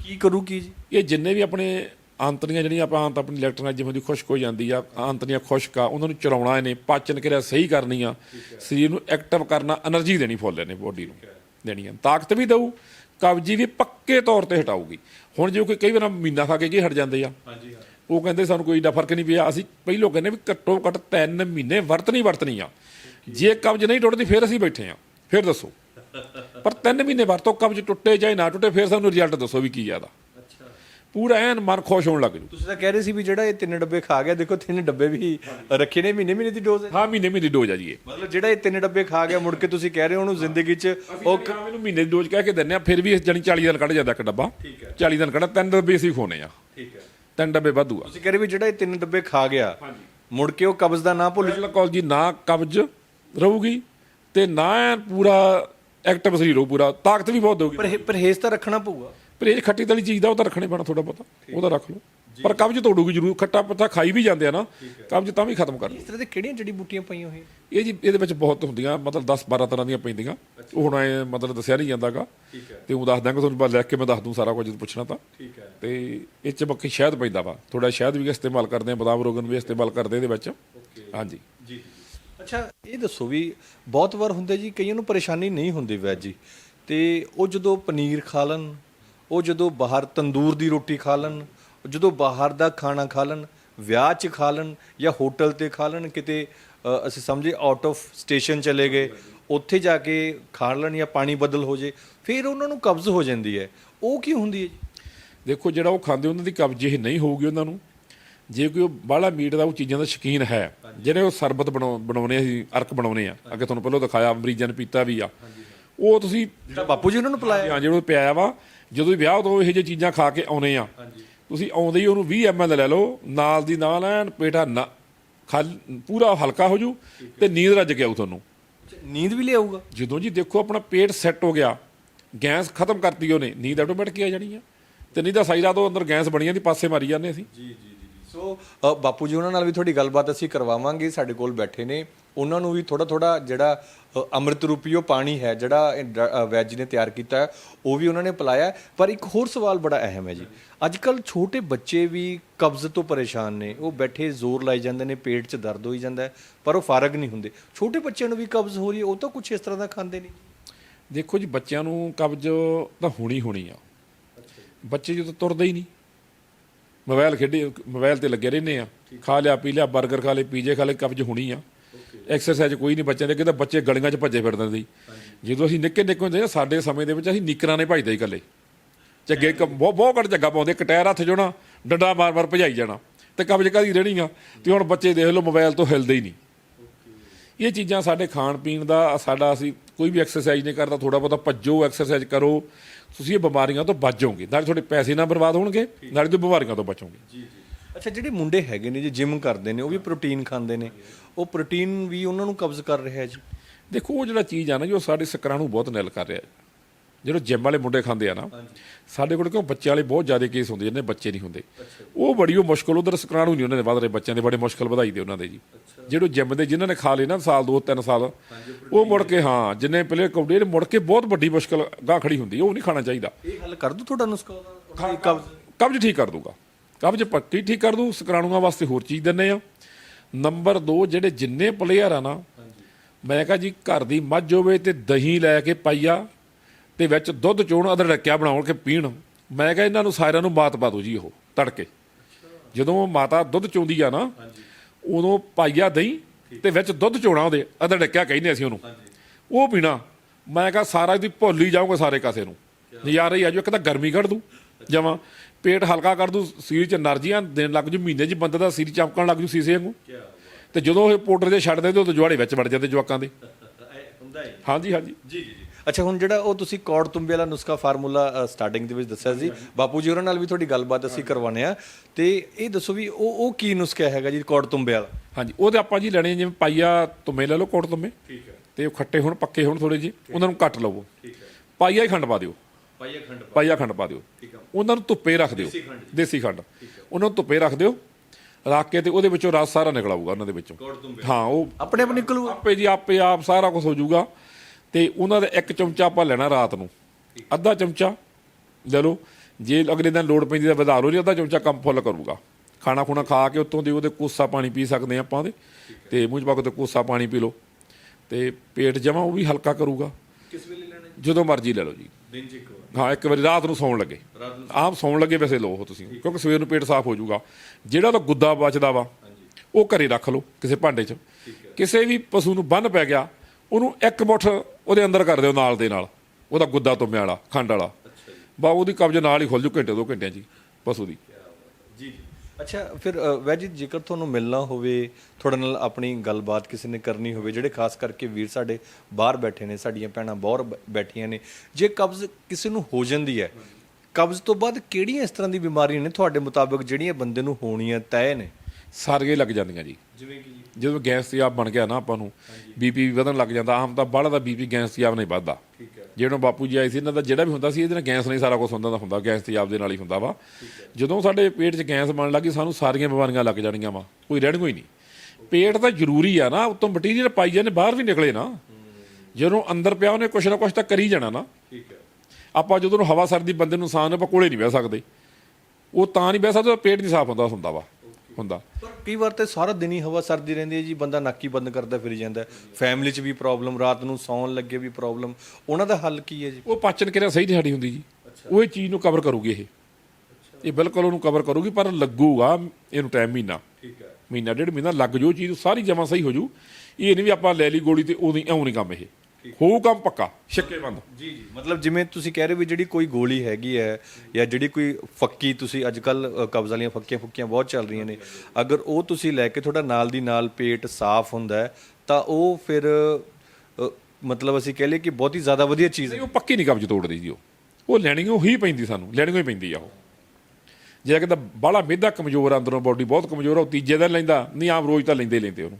ਕੀ ਕਰੂ ਕੀ ਜੀ? ਇਹ ਜਿੰਨੇ ਵੀ ਆਪਣੇ ਆਂਤਰੀਆਂ ਜਿਹੜੀਆਂ ਆਪਾਂ ਆਂਤ ਆਪਣੀ ਇਲੈਕਟ੍ਰਨਾਂ ਜਿਵੇਂ ਦੀ ਖੁਸ਼ਕ ਹੋ ਜਾਂਦੀ ਆ ਆਂਤਰੀਆਂ ਖੁਸ਼ਕ ਆ ਉਹਨਾਂ ਨੂੰ ਚਰਾਉਣਾ ਇਹਨੇ ਪਾਚਨ ਕਿਰਿਆ ਸਹੀ ਕਰਨੀ ਆ ਸਰੀਰ ਨੂੰ ਐਕਟਿਵ ਕਰਨਾ એનર્ਜੀ ਦੇਣੀ ਫੁੱਲ ਇਹਨੇ ਬੋਡੀ ਨੂੰ ਦੇਣੀ ਆ। ਤਾਕਤ ਵੀ ਦਊ ਕਬਜੀ ਵੀ ਪੱਕੇ ਤੌਰ ਤੇ ਹਟਾਊਗੀ। ਹੁਣ ਜੇ ਕੋਈ ਕਈ ਵਾਰ ਮਹੀਨਾ ਖਾ ਕੇ ਕੀ ਹਟ ਜਾਂਦੇ ਆ। ਹਾਂਜੀ। ਉਹ ਕਹਿੰਦੇ ਸਾਨੂੰ ਕੋਈ ਏਡਾ ਫ਼ਰਕ ਨਹੀਂ ਪਿਆ। ਅਸੀਂ ਪਹਿਲੋਂ ਕਹਿੰਦੇ ਵੀ ਘੱਟੋ ਘੱਟ 3 ਮਹੀਨੇ ਵਰਤਣੀ ਵਰਤਣੀ ਆ। ਜੇ ਕਬਜ਼ ਨਹੀਂ ਟੁੱਟਦੀ ਫਿਰ ਅਸੀਂ ਬੈਠੇ ਆ। ਫਿਰ ਦੱਸੋ। ਪਰ 3 ਮਹੀਨੇ ਵਰਤੋ ਕਬਜ਼ ਟੁੱਟੇ ਚਾਹੇ ਨਾ ਟੁੱਟੇ ਫਿਰ ਸਾਨੂੰ ਰਿਜ਼ਲਟ ਦੱਸੋ ਵੀ ਕੀ ਆਦਾ ਅੱਛਾ। ਪੂਰਾ ਐਨ ਮਨ ਖੁਸ਼ ਹੋਣ ਲੱਗ ਜੂ। ਤੁਸੀਂ ਤਾਂ ਕਹਿ ਰਹੇ ਸੀ ਵੀ ਜਿਹੜਾ ਇਹ ਤਿੰਨ ਡੱਬੇ ਖਾ ਗਿਆ ਦੇਖੋ ਤਿੰਨ ਡੱਬੇ ਵੀ ਰੱਖੇ ਨੇ ਮਹੀਨੇ ਮਹੀਨੇ ਦੀ ਡੋਜ਼ ਹੈ। ਹਾਂ ਮਹੀਨੇ ਮਹੀਨੇ ਡੋਜ਼ ਆ ਜੀ ਇਹ। ਮਤਲਬ ਜਿਹੜਾ ਇਹ ਤਿੰਨ ਡੱਬੇ ਖਾ ਗਿਆ ਮੁੜ ਕੇ ਤੁਸੀਂ ਕਹਿ ਰਹੇ ਹੋ ਉਹਨੂੰ ਜ਼ਿੰਦਗੀ 'ਚ ਉਹ ਮੈਨੂੰ ਮਹੀਨੇ ਦੀ ਡੋਜ਼ ਕਹਿ ਕੇ ਦਿੰਨੇ ਆ ਫਿਰ ਵੀ ਜਾਨੀ 40 ਦਿਨ ਕੱਢ ਜਾਂਦਾ ਇੱਕ ਡੱਬਾ। 40 ਦਿਨ ਕੱਢ ਤਿੰਨ ਡੱਬੇ ਅਸੀਂ ਖੋਨੇ ਆ। ਠੀਕ ਹੈ। ਤਿੰਨ ਡੱਬੇ ਵਾਧੂ ਆ। ਤੁਸੀਂ ਕਹਿ ਰਹੇ ਵੀ ਜਿਹੜਾ ਇਹ ਤਿੰਨ ਡੱਬੇ ਖਾ ਗਿਆ ਮੁੜ ਕੇ ਉਹ ਕਬਜ਼ ਦਾ ਨਾ ਭੁੱਲ ਜਾਓ ਬਿਲਕੁਲ ਜੀ ਨਾ ਕਬਜ਼ ਰਹੂਗੀ ਤੇ ਨਾ ਐਨ ਪੂਰਾ ਐਕਟਿਵ ਸਰੀਰ ਰਹੂ ਪੂਰਾ ਤਾਕਤ ਵੀ ਬਹੁਤ ਦੇਊਗੀ। ਪਰ ਪਰਹੇਜ਼ ਤਾਂ ਰੱਖਣਾ ਪਊਗਾ। ਪਰਹੇਜ ਖੱਟੀ ਤਲੀ ਚੀਜ਼ ਦਾ ਉਹ ਤਾਂ ਰੱਖਣੇ ਪੈਣਾ ਥੋੜਾ ਬਹੁਤਾ ਉਹਦਾ ਰੱਖ ਲਓ। ਪਰ ਕਬਜ਼ ਤੋੜੂਗੀ ਜ਼ਰੂਰ ਖੱਟਾ ਪੱਤਾ ਖਾਈ ਵੀ ਜਾਂਦੇ ਆ ਨਾ ਕਬਜ਼ ਤਾਂ ਵੀ ਖਤਮ ਕਰ ਇਸ ਤਰ੍ਹਾਂ ਦੇ ਕਿਹੜੀਆਂ ਜੜੀ ਬੂਟੀਆਂ ਪਈਆਂ ਹੋਈਆਂ? ਇਹ ਜੀ ਇਹਦੇ ਵਿੱਚ ਬਹੁਤ ਹੁੰਦੀਆਂ ਮਤਲਬ 10 12 ਤਰ੍ਹਾਂ ਦੀਆਂ ਪੈਂਦੀਆਂ। ਉਹ ਹੁਣ ਐ ਮਤਲਬ ਦੱਸਿਆ ਨਹੀਂ ਜਾਂਦਾਗਾ। ਤੇ ਉਹ ਦੱਸ ਦਾਂਗਾ ਤੁਹਾਨੂੰ ਬਾਅਦ ਲਿਖ ਕੇ ਮੈਂ ਦੱਸ ਦੂੰ ਸਾਰਾ ਕੁਝ ਪੁੱਛਣਾ ਤਾਂ। ਠੀਕ ਹੈ। ਤੇ ਇਹ ਚ ਬਾਕੀ ਸ਼ਹਿਦ ਪੈਂਦਾ ਵਾ। ਥੋੜਾ ਸ਼ਹਿਦ ਵੀ ਇਸਤੇਮਾਲ ਕਰਦੇ ਆ ਬਦਾਮ ਰੋਗਨ ਵੀ ਇਸਤੇਮਾਲ ਕਰਦੇ ਇਹਦੇ ਵਿੱਚ। ਹਾਂਜੀ। ਜੀ ਅੱਛਾ ਇਹ ਦੱਸੋ ਵੀ ਬਹੁਤ ਵਾਰ ਹੁੰਦੇ ਜੀ ਕਈਆਂ ਨੂੰ ਪਰੇਸ਼ਾਨੀ ਨਹੀਂ ਹੁੰਦੀ ਵੈਜ ਜੀ। ਤੇ ਉਹ ਜਦੋਂ ਪਨੀਰ ਖਾ ਲੈਣ ਉਹ ਜਦੋਂ ਬਾਹਰ ਤੰਦੂਰ ਦੀ ਰੋਟੀ ਖਾ ਲੈਣ ਉਹ ਜਦੋਂ ਬਾਹਰ ਦਾ ਖਾਣਾ ਖਾ ਲੈਣ ਵਿਆਹ 'ਚ ਖਾ ਲੈਣ ਜਾਂ ਹੋਟਲ ਤੇ ਖਾ ਲੈਣ ਕਿਤੇ ਅ, ਅਸੀਂ ਸਮਝੇ ਆਊਟ ਆਫ ਸਟੇਸ਼ਨ ਚਲੇ ਗਏ ਉੱਥੇ ਜਾ ਕੇ ਖਾ ਲੈਣ ਜਾਂ ਪਾਣੀ ਬਦਲ ਹੋ ਜੇ ਫਿਰ ਉਹਨਾਂ ਨੂੰ ਕਬਜ਼ ਹੋ ਜਾਂਦੀ ਹੈ। ਉਹ ਕੀ ਹੁੰਦੀ ਹੈ ਜੀ? ਦੇਖੋ ਜਿਹੜਾ ਉਹ ਖਾਂਦੇ ਉਹਨਾਂ ਦੀ ਕਬਜ਼ ਇਹ ਨਹੀਂ ਹੋਊਗੀ ਉਹਨਾਂ ਨੂੰ। ਜੇ ਕੋਈ ਉਹ ਬਾਹਲਾ ਮੀਟ ਦਾ ਉਹ ਚੀਜ਼ਾਂ ਦਾ ਸ਼ੌਕੀਨ ਹੈ ਜਿਹੜੇ ਉਹ ਸਰਬਤ ਬਣਾਉ- ਬਣਾਉਣੇ ਅਸੀਂ ਅਰਕ ਬਣਾਉਣੇ ਆ। ਅੱਗੇ ਤੁਹਾਨੂੰ ਪਹਿਲਾਂ ਦਿਖਾਇਆ ਮਰੀਜ਼ਾਂ ਨੇ ਪੀਤਾ ਵੀ ਆ। ਉਹ ਤੁਸੀਂ ਜਿਹੜਾ ਬਾਪੂ ਜੀ ਉਹਨਾਂ ਨੂੰ ਪਿਲਾਇਆ। ਹਾਂ ਜਿਹੜਾ ਪਿਆਇਆ ਵਾ। ਜਦੋਂ ਵੀ ਵਿਆਹ ਤੋਂ ਇਹੋ ਜਿਹੇ ਚੀਜ਼ਾਂ ਖਾ ਕੇ ਆਉਨੇ ਆ। ਤੁਸੀਂ ਆਉਂਦੇ ਹੀ ਉਹਨੂੰ 20 ml ਲੈ ਲਓ ਨਾਲ ਦੀ ਨਾਲ ਐਨ ਪੇਟਾ ਨਾ ਖਾਲ ਪੂਰਾ ਹਲਕਾ ਹੋ ਜੂ ਤੇ ਨੀਂਦ ਰੱਜ ਕੇ ਆਊ ਤੁਹਾਨੂੰ। ਨੀਂਦ ਵੀ ਲਿਆਊਗਾ? ਜਦੋਂ ਜੀ ਦੇਖੋ ਆਪਣਾ ਪੇਟ ਸੈੱਟ ਹੋ ਗਿਆ ਗੈਸ ਖਤਮ ਕਰਤੀ ਉਹਨੇ ਨੀਂਦ ਆਟੋਮੈਟਿਕ ਆ ਜਾਣੀ ਆ। ਤੇ ਨਹੀਂ ਤਾਂ ਸਾਰੀ ਰਾਤ ਉਹ ਅੰਦਰ ਗੈਸ ਬਣੀ ਜਾਂਦੀ ਪਾਸੇ ਮਾਰੀ ਜਾਂਦੇ ਅਸੀਂ। ਸੋ ਅ, ਬਾਪੂ ਜੀ ਉਹਨਾਂ ਨਾਲ ਵੀ ਤੁਹਾਡੀ ਗੱਲਬਾਤ ਅਸੀਂ ਕਰਵਾਵਾਂਗੇ ਸਾਡੇ ਕੋਲ ਬੈਠੇ ਨੇ। ਉਹਨਾਂ ਨੂੰ ਵੀ ਥੋੜਾ ਥੋੜਾ ਜਿਹੜਾ ਅੰਮ੍ਰਿਤ ਰੂਪੀ ਉਹ ਪਾਣੀ ਹੈ ਜਿਹੜਾ ਵੈਜ ਨੇ ਤਿਆਰ ਕੀਤਾ ਉਹ ਵੀ ਉਹਨਾਂ ਨੇ ਪਿਲਾਇਆ। ਪਰ ਇੱਕ ਹੋਰ ਸਵਾਲ ਬੜਾ ਅਹਿਮ ਹੈ ਜੀ। ਅੱਜ ਕੱਲ ਛੋਟੇ ਬੱਚੇ ਵੀ ਕਬਜ਼ ਤੋਂ ਪਰੇਸ਼ਾਨ ਨੇ। ਉਹ ਬੈਠੇ ਜ਼ੋਰ ਲਾਈ ਜਾਂਦੇ ਨੇ ਪੇਟ 'ਚ ਦਰਦ ਹੋਈ ਜਾਂਦਾ ਪਰ ਉਹ ਫਾਰਗ ਨਹੀਂ ਹੁੰਦੇ। ਛੋਟੇ ਬੱਚਿਆਂ ਨੂੰ ਵੀ ਕਬਜ਼ ਹੋ ਰਹੀ ਹੈ ਉਹ ਤਾਂ ਕੁਝ ਇਸ ਤਰ੍ਹਾਂ ਦਾ ਖਾਂਦੇ ਨਹੀਂ। ਦੇਖੋ ਜੀ ਬੱਚਿਆਂ ਨੂੰ ਕਬਜ਼ ਤਾਂ ਹੋਣੀ ਹੋਣੀ ਆ। ਬੱਚੇ ਜਦੋਂ ਤੁਰਦੇ ਹੀ ਨਹੀਂ। ਮੋਬਾਈਲ ਖੇਡੇ ਮੋਬਾਈਲ ਤੇ ਲੱਗੇ ਰਹਿੰਦੇ ਆ। ਖਾ ਲਿਆ ਪੀ ਲਿਆ 버ਗਰ ਖਾ ਲਏ ਪੀਜੇ ਖਾ ਲਏ ਕਬਜ਼ ਹੋਣੀ ਆ। ਐਕਸਰਸਾਈਜ਼ ਕੋਈ ਨਹੀਂ ਬੱਚਿਆਂ ਦੇ ਕਿਤੇ ਬੱਚੇ ਗਲੀਆਂ 'ਚ ਭੱਜੇ ਫਿਰਦੇ ਸੀ ਜਦੋਂ ਅਸੀਂ ਨਿੱਕੇ ਨਿੱਕੇ ਹੁੰਦੇ ਨਾ ਸਾਡੇ ਸਮੇਂ ਦੇ ਵਿੱਚ ਅਸੀਂ ਨਿਕਰਾਂ ਨੇ ਭੱਜਦੇ ਹੀ ਇਕੱਲੇ ਇੱਕ ਬਹੁਤ ਬਹੁਤ ਘੱਟ ਜੱਗਾ ਪਾਉਂਦੇ ਇੱਕ ਟਾਇਰ ਹੱਥ ਜੋਣਾ ਡੰਡਾ ਮਾਰ ਮਾਰ ਭਜਾਈ ਜਾਣਾ ਤੇ ਕਬਜ਼ ਕਾਦੀ ਰਹਿਣੀ ਆ? ਤੇ ਹੁਣ ਬੱਚੇ ਦੇਖ ਲਓ ਮੋਬਾਈਲ ਤੋਂ ਹਿਲਦੇ ਹੀ ਨਹੀਂ। ਇਹ ਚੀਜ਼ਾਂ ਸਾਡੇ ਖਾਣ ਪੀਣ ਦਾ ਸਾਡਾ ਅਸੀਂ ਕੋਈ ਵੀ ਐਕਸਰਸਾਈਜ਼ ਨਹੀਂ ਕਰਦਾ ਥੋੜਾ ਬਹੁਤਾ ਭੱਜੋ ਐਕਸਰਸਾਈਜ਼ ਕਰੋ। ਤੁਸੀਂ ਇਹ ਬਿਮਾਰੀਆਂ ਤੋਂ ਬਚ ਜਾਓਗੇ ਨਾਲੇ ਤੁਹਾਡੇ ਪੈਸੇ ਨਾ ਬਰਬਾਦ ਹੋਣਗੇ ਨਾਲੇ ਤੁਸੀਂ ਬਿਮਾਰੀਆਂ ਤੋਂ ਬਚੋਗੇ। ਅੱਛਾ ਜਿਹੜੇ ਮੁੰਡੇ ਹੈਗੇ ਨੇ ਜੀ ਜਿਮ ਕਰਦੇ ਨੇ ਉਹ ਵੀ ਪ੍ਰੋਟੀਨ ਖਾਂਦੇ ਨੇ। ਉਹ ਪ੍ਰੋਟੀਨ ਵੀ ਉਹਨਾਂ ਨੂੰ ਕਬਜ਼ ਕਰ ਰਿਹਾ ਹੈ ਜੀ। ਦੇਖੋ ਉਹ ਜਿਹੜਾ ਚੀਜ਼ ਆ ਨਾ ਜੋ ਸਾਡੇ ਸਕਰਾਂ ਨੂੰ ਬਹੁਤ ਨਿਲ ਕਰ ਰਿਹਾ। ਜਿਹੜੇ ਜਿਮ ਵਾਲੇ ਮੁੰਡੇ ਖਾਂਦੇ ਆ ਨਾ ਸਾਡੇ ਕੋਲ ਕਿਉਂ ਬੱਚੇ ਵਾਲੇ ਬਹੁਤ ਜ਼ਿਆਦਾ ਕੇਸ ਹੁੰਦੇ ਜਿਹਨੇ ਬੱਚੇ ਨਹੀਂ ਹੁੰਦੇ। ਉਹ ਬੜੀ ਉਹ ਮੁਸ਼ਕਲ ਉਧਰ ਸਕਰਾਂ ਨੂੰ ਨਹੀਂ ਉਹਨਾਂ ਦੇ ਵਧ ਰਹੇ ਬੱਚਿਆਂ ਦੇ ਬੜੇ ਮੁਸ਼ਕਲ ਵਧਾਈ ਦੇ ਉਹਨਾਂ ਦੇ ਜੀ। ਜਿਹੜੇ ਜਿਮ ਦੇ ਜਿਨ੍ਹਾਂ ਨੇ ਖਾ ਲਏ ਨਾ ਸਾਲ ਦੋ ਤਿੰਨ ਸਾਲ ਉਹ ਮੁੜ ਕੇ ਹਾਂ ਜਿੰਨੇ ਪਲੇਅਰ ਕੌਡੇ ਨੇ ਮੁੜ ਕੇ ਬਹੁਤ ਵੱਡੀ ਮੁਸ਼ਕਲ ਗਾਂ ਖੜੀ ਹੁੰਦੀ ਉਹ ਨਹੀਂ ਖਾਣਾ ਚਾਹੀਦਾ। ਇਹ ਹੱਲ ਕਰ ਦੂ ਤੁਹਾਡਾ ਨੁਸਖਾ ਕਬਜ਼? ਠੀਕ ਕਰ ਦੂਗਾ। ਕਬਜ਼ ਪੱਕੀ ਠੀਕ ਕਰ ਦੂ ਸਕਰਾਣੂਆਂ ਵਾਸਤੇ ਹੋਰ ਚੀਜ਼ ਦਿੰਨੇ ਆ। ਨੰਬਰ 2 ਜਿਹੜੇ ਜਿੰਨੇ ਪਲੇਅਰ ਆ ਨਾ ਮੈਂ ਕਹਾਂ ਜੀ ਘਰ ਦੀ ਮੱਝ ਹੋਵੇ ਤੇ ਦਹੀਂ ਲੈ ਕੇ ਪਾਈਆ ਤੇ ਵਿੱਚ ਦੁੱਧ ਚੋਣ ਅਦਰ ਰੱਖਿਆ ਬਣਾਉਣ ਕੇ ਪੀਣ। ਮੈਂ ਕਹਾਂ ਇਹਨਾਂ ਨੂੰ ਸਾਰਿਆਂ ਨੂੰ ਮਾਤ ਪਾ ਦਿਓ ਜੀ ਉਹ ਤੜਕੇ। ਜਦੋਂ ਮਾਤਾ ਦੁੱਧ ਚੋਂਦੀ ਆ ਨਾ ਉਦੋਂ ਪਾਈਆ ਦਹੀਂ ਤੇ ਵਿੱਚ ਦੁੱਧ ਚੋਣਾ ਉਹਦੇ ਅਦਰ ਡੱਕਿਆ ਕਹਿੰਦੇ ਅਸੀਂ ਉਹਨੂੰ। ਉਹ ਪੀਣਾ। ਮੈਂ ਕਿਹਾ ਸਾਰਾ ਦੀ ਭੁੱਲ ਹੀ ਜਾਊਗਾ ਸਾਰੇ ਕਾਸੇ ਨੂੰ। ਨਜ਼ਾਰਾ ਹੀ ਆ ਜੋ ਇੱਕ ਤਾਂ ਗਰਮੀ ਕੱਢ ਦੂ ਜਮਾ ਪੇਟ ਹਲਕਾ ਕਰ ਦੂ ਸਰੀਰ 'ਚ એનર્ਜੀਆਂ ਦੇਣ ਲੱਗ ਜੂ ਮਹੀਨੇ 'ਚ ਬੰਦੇ ਦਾ ਸਰੀਰ ਚਮਕਣ ਲੱਗ ਜੂ ਸੀਸੇ ਵਾਂਗੂ। ਤੇ ਜਦੋਂ ਇਹ ਪਾਊਡਰ ਦੇ ਛੱਡ ਦਿੰਦੇ ਉਦੋਂ ਜਵਾੜੇ ਵਿੱਚ ਵੜ ਜਾਂਦੇ ਜਵਾਕਾਂ ਦੇ। ਹਾਂਜੀ ਹਾਂਜੀ। ਜੀ ਜੀ ਅੱਛਾ ਹੁਣ ਜਿਹੜਾ ਉਹ ਤੁਸੀਂ ਕੌੜ ਤੁੰਬੇ ਵਾਲਾ ਨੁਸਖਾ ਫਾਰਮੂਲਾ ਸਟਾਰਟਿੰਗ ਦੇ ਵਿੱਚ ਦੱਸਿਆ ਸੀ। ਬਾਪੂ ਜੀ ਉਹਨਾਂ ਨਾਲ ਵੀ ਤੁਹਾਡੀ ਗੱਲਬਾਤ ਅਸੀਂ ਕਰਵਾਣੇ ਆ ਤੇ ਇਹ ਦੱਸੋ ਵੀ ਉਹ ਉਹ ਕੀ ਨੁਸਖਾ ਹੈਗਾ ਜੀ ਕੌੜ ਤੁੰਬੇ ਵਾਲਾ? ਹਾਂਜੀ ਉਹ ਉਹਦੇ ਆਪਾਂ ਜੀ ਲੈਣੇ ਜਿਵੇਂ ਪਾਈਆ ਤੁੰਬੇ ਲੈ ਲਓ ਕੌੜ ਤੁੰਬੇ। ਠੀਕ ਹੈ। ਤੇ ਉਹ ਖੱਟੇ ਹੁਣ ਪੱਕੇ ਹੁਣ ਥੋੜੇ ਜੀ ਉਹਨਾਂ ਨੂੰ ਕੱਟ ਲਵੋ। ਠੀਕ ਹੈ। ਪਾਈਆ ਹੀ ਖੰਡ ਪਾ ਦਿਓ। ਪਾਈਆ ਖੰਡ ਪਾਈਆ ਖੰਡ ਪਾ ਦਿਓ। ਉਹਨਾਂ ਨੂੰ ਧੁੱਪੇ ਰੱਖ ਦਿਓ। ਦੇਸੀ ਖੰਡ। ਉਹਨਾਂ ਨੂੰ ਧੁੱਪੇ ਰੱਖ ਦਿਓ। ਰੱਖ ਕੇ ਤੇ ਉਹਦੇ ਵਿੱਚੋਂ ਰਸ ਸਾਰਾ ਨਿਕਲ ਆਊਗਾ ਉਹਨਾਂ ਦੇ ਵਿੱਚੋਂ। ਹਾਂ ਉਹ ਆਪਣੇ ਆਪ ਨਿਕਲੂ ਆਪੇ ਜੀ ਆਪੇ ਆਪ ਸਾਰਾ ਕੁਝ ਹੋ ਜਾਊਗਾ। ਤੇ ਉਹਨਾਂ ਦਾ ਇੱਕ ਚਮਚਾ ਆਪਾਂ ਲੈਣਾ ਰਾਤ ਨੂੰ। ਅੱਧਾ ਚਮਚਾ ਲੈ ਲਓ। ਜੇ ਅਗਲੇ ਦਿਨ ਲੋੜ ਪੈਂਦੀ ਤਾਂ ਵਧਾ ਲਓ ਜੀ ਅੱਧਾ ਚਮਚਾ ਕੰਮ ਫੁੱਲ ਕਰੂਗਾ। ਖਾਣਾ ਖੁਣਾ ਖਾ ਕੇ ਉੱਤੋਂ ਦੀ ਉਹਦੇ ਕੋਸਾ ਪਾਣੀ ਪੀ ਸਕਦੇ ਆਪਾਂ ਉਹਦੇ ਤੇ ਮੂੰਹ ਚ ਪਾ ਕੇ ਤੇ ਕੋਸਾ ਪਾਣੀ ਪੀ ਲਓ। ਤੇ ਪੇਟ ਜਮਾ ਉਹ ਵੀ ਹਲਕਾ ਕਰੂਗਾ। ਕਿਸ ਵੇਲੇ ਲੈਣਾ ਜਦੋਂ ਮਰਜ਼ੀ ਲੈ ਲਓ ਜੀ। ਦਿਨ ਚ ਇੱਕ ਵਾਰ। ਹਾਂ ਇੱਕ ਵਾਰੀ ਰਾਤ ਨੂੰ ਸੌਣ ਲੱਗੇ। ਆਪ ਸੌਣ ਲੱਗੇ ਵੈਸੇ ਲਓ ਉਹ ਤੁਸੀਂ। ਕਿਉਂਕਿ ਸਵੇਰ ਨੂੰ ਪੇਟ ਸਾਫ਼ ਹੋ ਜਾਊਗਾ। ਜਿਹੜਾ ਤਾਂ ਗੁੱਦਾ ਬਚਦਾ ਵਾ ਉਹ ਘਰੇ ਰੱਖ ਲਓ ਕਿਸੇ ਭਾਂਡੇ 'ਚ। ਕਿਸੇ ਵੀ ਪਸ਼ੂ ਨੂੰ ਬੰਨ ਪੈ ਗਿਆ ਉਹਨੂੰ ਇੱਕ ਮੁੱਠ ਉਹਦੇ ਅੰਦਰ ਕਰ ਦਿਓ ਨਾਲ ਦੇ ਨਾਲ। ਉਹਦਾ ਗੁੱਦਾ ਤੁੰਮੇ ਵਾਲਾ ਖੰਡ ਵਾਲਾ। ਬਾ ਉਹਦੀ ਕਬਜ਼ ਨਾਲ ਹੀ ਖੁੱਲ ਜੂ ਘੰਟੇ ਦੋ ਘੰਟਿਆਂ ਹੀ ਪਸ਼ੂ ਦੀ। ਜੀ ਜੀ। ਅੱਛਾ ਫਿਰ ਅ, ਵੈਜੀ ਜੇਕਰ ਤੁਹਾਨੂੰ ਮਿਲਣਾ ਹੋਵੇ ਤੁਹਾਡੇ ਨਾਲ ਆਪਣੀ ਗੱਲਬਾਤ ਕਿਸੇ ਨੇ ਕਰਨੀ ਹੋਵੇ ਜਿਹੜੇ ਖਾਸ ਕਰਕੇ ਵੀਰ ਸਾਡੇ ਬਾਹਰ ਬੈਠੇ ਨੇ ਸਾਡੀਆਂ ਭੈਣਾਂ ਬਾਹਰ ਬ- ਬੈਠੀਆਂ ਨੇ ਜੇ ਕਬਜ਼ ਕਿਸੇ ਨੂੰ ਹੋ ਜਾਂਦੀ ਹੈ ਕਬਜ਼ ਤੋਂ ਬਾਅਦ ਕਿਹੜੀਆਂ ਇਸ ਤਰ੍ਹਾਂ ਦੀ ਬਿਮਾਰੀਆਂ ਨੇ ਤੁਹਾਡੇ ਮੁਤਾਬਕ ਜਿਹੜੀਆਂ ਬੰਦੇ ਨੂੰ ਹੋਣੀਆਂ ਤੈਅ ਨੇ? ਸਾਰੀਆਂ ਲੱਗ ਜਾਂਦੀਆਂ ਜੀ। ਜਿਵੇਂ ਕਿ ਜੀ। ਜਦੋਂ ਗੈਸ ਤੇਜ਼ਾਬ ਬਣ ਗਿਆ ਨਾ ਆਪਾਂ ਨੂੰ ਬੀਪੀ ਵੀ ਵਧਣ ਲੱਗ ਜਾਂਦਾ ਆਮ ਤਾਂ ਬਾਹਲਾ ਦਾ ਬੀਪੀ ਗੈਸ ਤੇਜ਼ਾਬ ਨਾਲ ਹੀ ਵੱਧਦਾ। ਜਿਹੜਾ ਬਾਪੂ ਜੀ ਆਏ ਸੀ ਇਹਨਾਂ ਦਾ ਜਿਹੜਾ ਵੀ ਹੁੰਦਾ ਸੀ ਇਹਦੇ ਨਾਲ ਗੈਸ ਨਾਲ ਹੀ ਸਾਰਾ ਕੁਝ ਹੁੰਦਾ ਦਾ ਹੁੰਦਾ ਗੈਸ ਤੇਜ਼ਾਬ ਦੇ ਨਾਲ ਹੀ ਹੁੰਦਾ ਵਾ। ਜਦੋਂ ਸਾਡੇ ਪੇਟ 'ਚ ਗੈਸ ਬਣਨ ਲੱਗੀ ਸਾਨੂੰ ਸਾਰੀਆਂ ਬਿਮਾਰੀਆਂ ਲੱਗ ਜਾਣੀਆਂ ਵਾ ਕੋਈ ਰਹਿਣ ਹੀ ਨਹੀਂ। ਪੇਟ ਤਾਂ ਜ਼ਰੂਰੀ ਆ ਨਾ ਉਤੋਂ ਮਟੀਰੀਅਲ ਪਾਈ ਜਾਂਦੇ ਬਾਹਰ ਵੀ ਨਿਕਲੇ ਨਾ। ਜਦੋਂ ਅੰਦਰ ਪਿਆ ਉਹਨੇ ਕੁਛ ਨਾ ਕੁਛ ਤਾਂ ਕਰੀ ਜਾਣਾ ਨਾ। ਠੀਕ ਹੈ। ਆਪਾਂ ਜਦੋਂ ਹਵਾ ਸਰਦੀ ਬੰਦੇ ਨੂੰ ਸਾਹ ਨੂੰ ਆਪਾਂ ਕੋਲੇ ਨਹੀਂ ਬਹਿ ਸਕਦੇ। ਉਹ ਤਾਂ ਨਹੀਂ ਬਹਿ ਸਕਦਾ ਪੇਟ ਨਹੀਂ ਸਾਫ਼ ਹੁੰਦਾ ਹੁੰਦਾ ਵਾ। ਹੁੰਦਾ। ਕਈ ਵਾਰ ਤੇ ਸਾਰਾ ਦਿਨ ਹੀ ਹਵਾ ਸਰਦੀ ਰਹਿੰਦੀ ਹੈ ਜੀ ਬੰਦਾ ਨਾਕੀ ਬੰਦ ਕਰਦਾ ਫਿਰ ਜਾਂਦਾ ਫੈਮਿਲੀ 'ਚ ਵੀ ਪ੍ਰੋਬਲਮ ਰਾਤ ਨੂੰ ਸੌਣ ਲੱਗੇ ਵੀ ਪ੍ਰੋਬਲਮ ਉਹਨਾਂ ਦਾ ਹੱਲ ਕੀ ਹੈ ਜੀ? ਉਹ ਪਾਚਨ ਕਿਰਿਆ ਸਹੀ ਨਹੀਂ ਸਾਡੀ ਹੁੰਦੀ ਜੀ। ਉਹ ਇਹ ਚੀਜ਼ ਨੂੰ ਕਵਰ ਕਰੂਗੀ ਇਹ। ਇਹ ਬਿਲਕੁਲ ਉਹਨੂੰ ਕਵਰ ਕਰੂਗੀ ਪਰ ਲੱਗੂਗਾ ਇਹਨੂੰ ਟਾਈਮ ਮਹੀਨਾ। ਠੀਕ ਹੈ। ਮਹੀਨਾ ਡੇਢ ਮਹੀਨਾ ਲੱਗ ਜੋ ਚੀਜ਼ ਸਾਰੀ ਜਮਾ ਸਹੀ ਹੋ ਜੂ ਇਹ ਨਹੀਂ ਵੀ ਆਪਾਂ ਲੈ ਲਈ ਗੋਲੀ ਤੇ ਉਹਦੀ ਐਉਂ ਨਹੀਂ ਕੰਮ ਇਹ। ਹੋਊ ਕੰਮ ਪੱਕਾ ਛੱਕੇ ਬੰਦ। ਜੀ ਜੀ ਮਤਲਬ ਜਿਵੇਂ ਤੁਸੀਂ ਕਹਿ ਰਹੇ ਹੋ ਵੀ ਜਿਹੜੀ ਕੋਈ ਗੋਲੀ ਹੈਗੀ ਹੈ ਜਾਂ ਜਿਹੜੀ ਕੋਈ ਫੱਕੀ ਤੁਸੀਂ ਅੱਜ ਕੱਲ ਕਬਜ਼ ਵਾਲੀਆਂ ਫੱਕੀਆਂ ਫੁੱਕੀਆਂ ਬਹੁਤ ਚੱਲ ਰਹੀਆਂ ਨੇ ਅਗਰ ਉਹ ਤੁਸੀਂ ਲੈ ਕੇ ਤੁਹਾਡਾ ਨਾਲ ਦੀ ਨਾਲ ਪੇਟ ਸਾਫ਼ ਹੁੰਦਾ ਤਾਂ ਉਹ ਫਿਰ ਮਤਲਬ ਅਸੀਂ ਕਹਿ ਲਈਏ ਕਿ ਬਹੁਤ ਹੀ ਜ਼ਿਆਦਾ ਵਧੀਆ ਚੀਜ਼ ਹੈ। ਉਹ ਪੱਕੀ ਨਹੀਂ ਕਬਜ਼ ਤੋੜਦੀ ਜੀ ਉਹ। ਉਹ ਲੈਣੀ ਉਹ ਹੀ ਪੈਂਦੀ ਸਾਨੂੰ ਲੈਣੀ ਹੀ ਪੈਂਦੀ ਆ ਉਹ। ਜੇ ਕਿਤੇ ਬਾਹਲਾ ਮਿਹਦਾ ਕਮਜ਼ੋਰ ਆ ਅੰਦਰੋਂ ਬਾਡੀ ਬਹੁਤ ਕਮਜ਼ੋਰ ਆ ਉਹ ਤੀਜੇ ਦਿਨ ਲੈਂਦਾ ਨਹੀਂ ਆਮ ਰੋਜ਼ ਤਾਂ ਲੈਂਦੇ ਲੈਂਦੇ ਉਹਨੂੰ।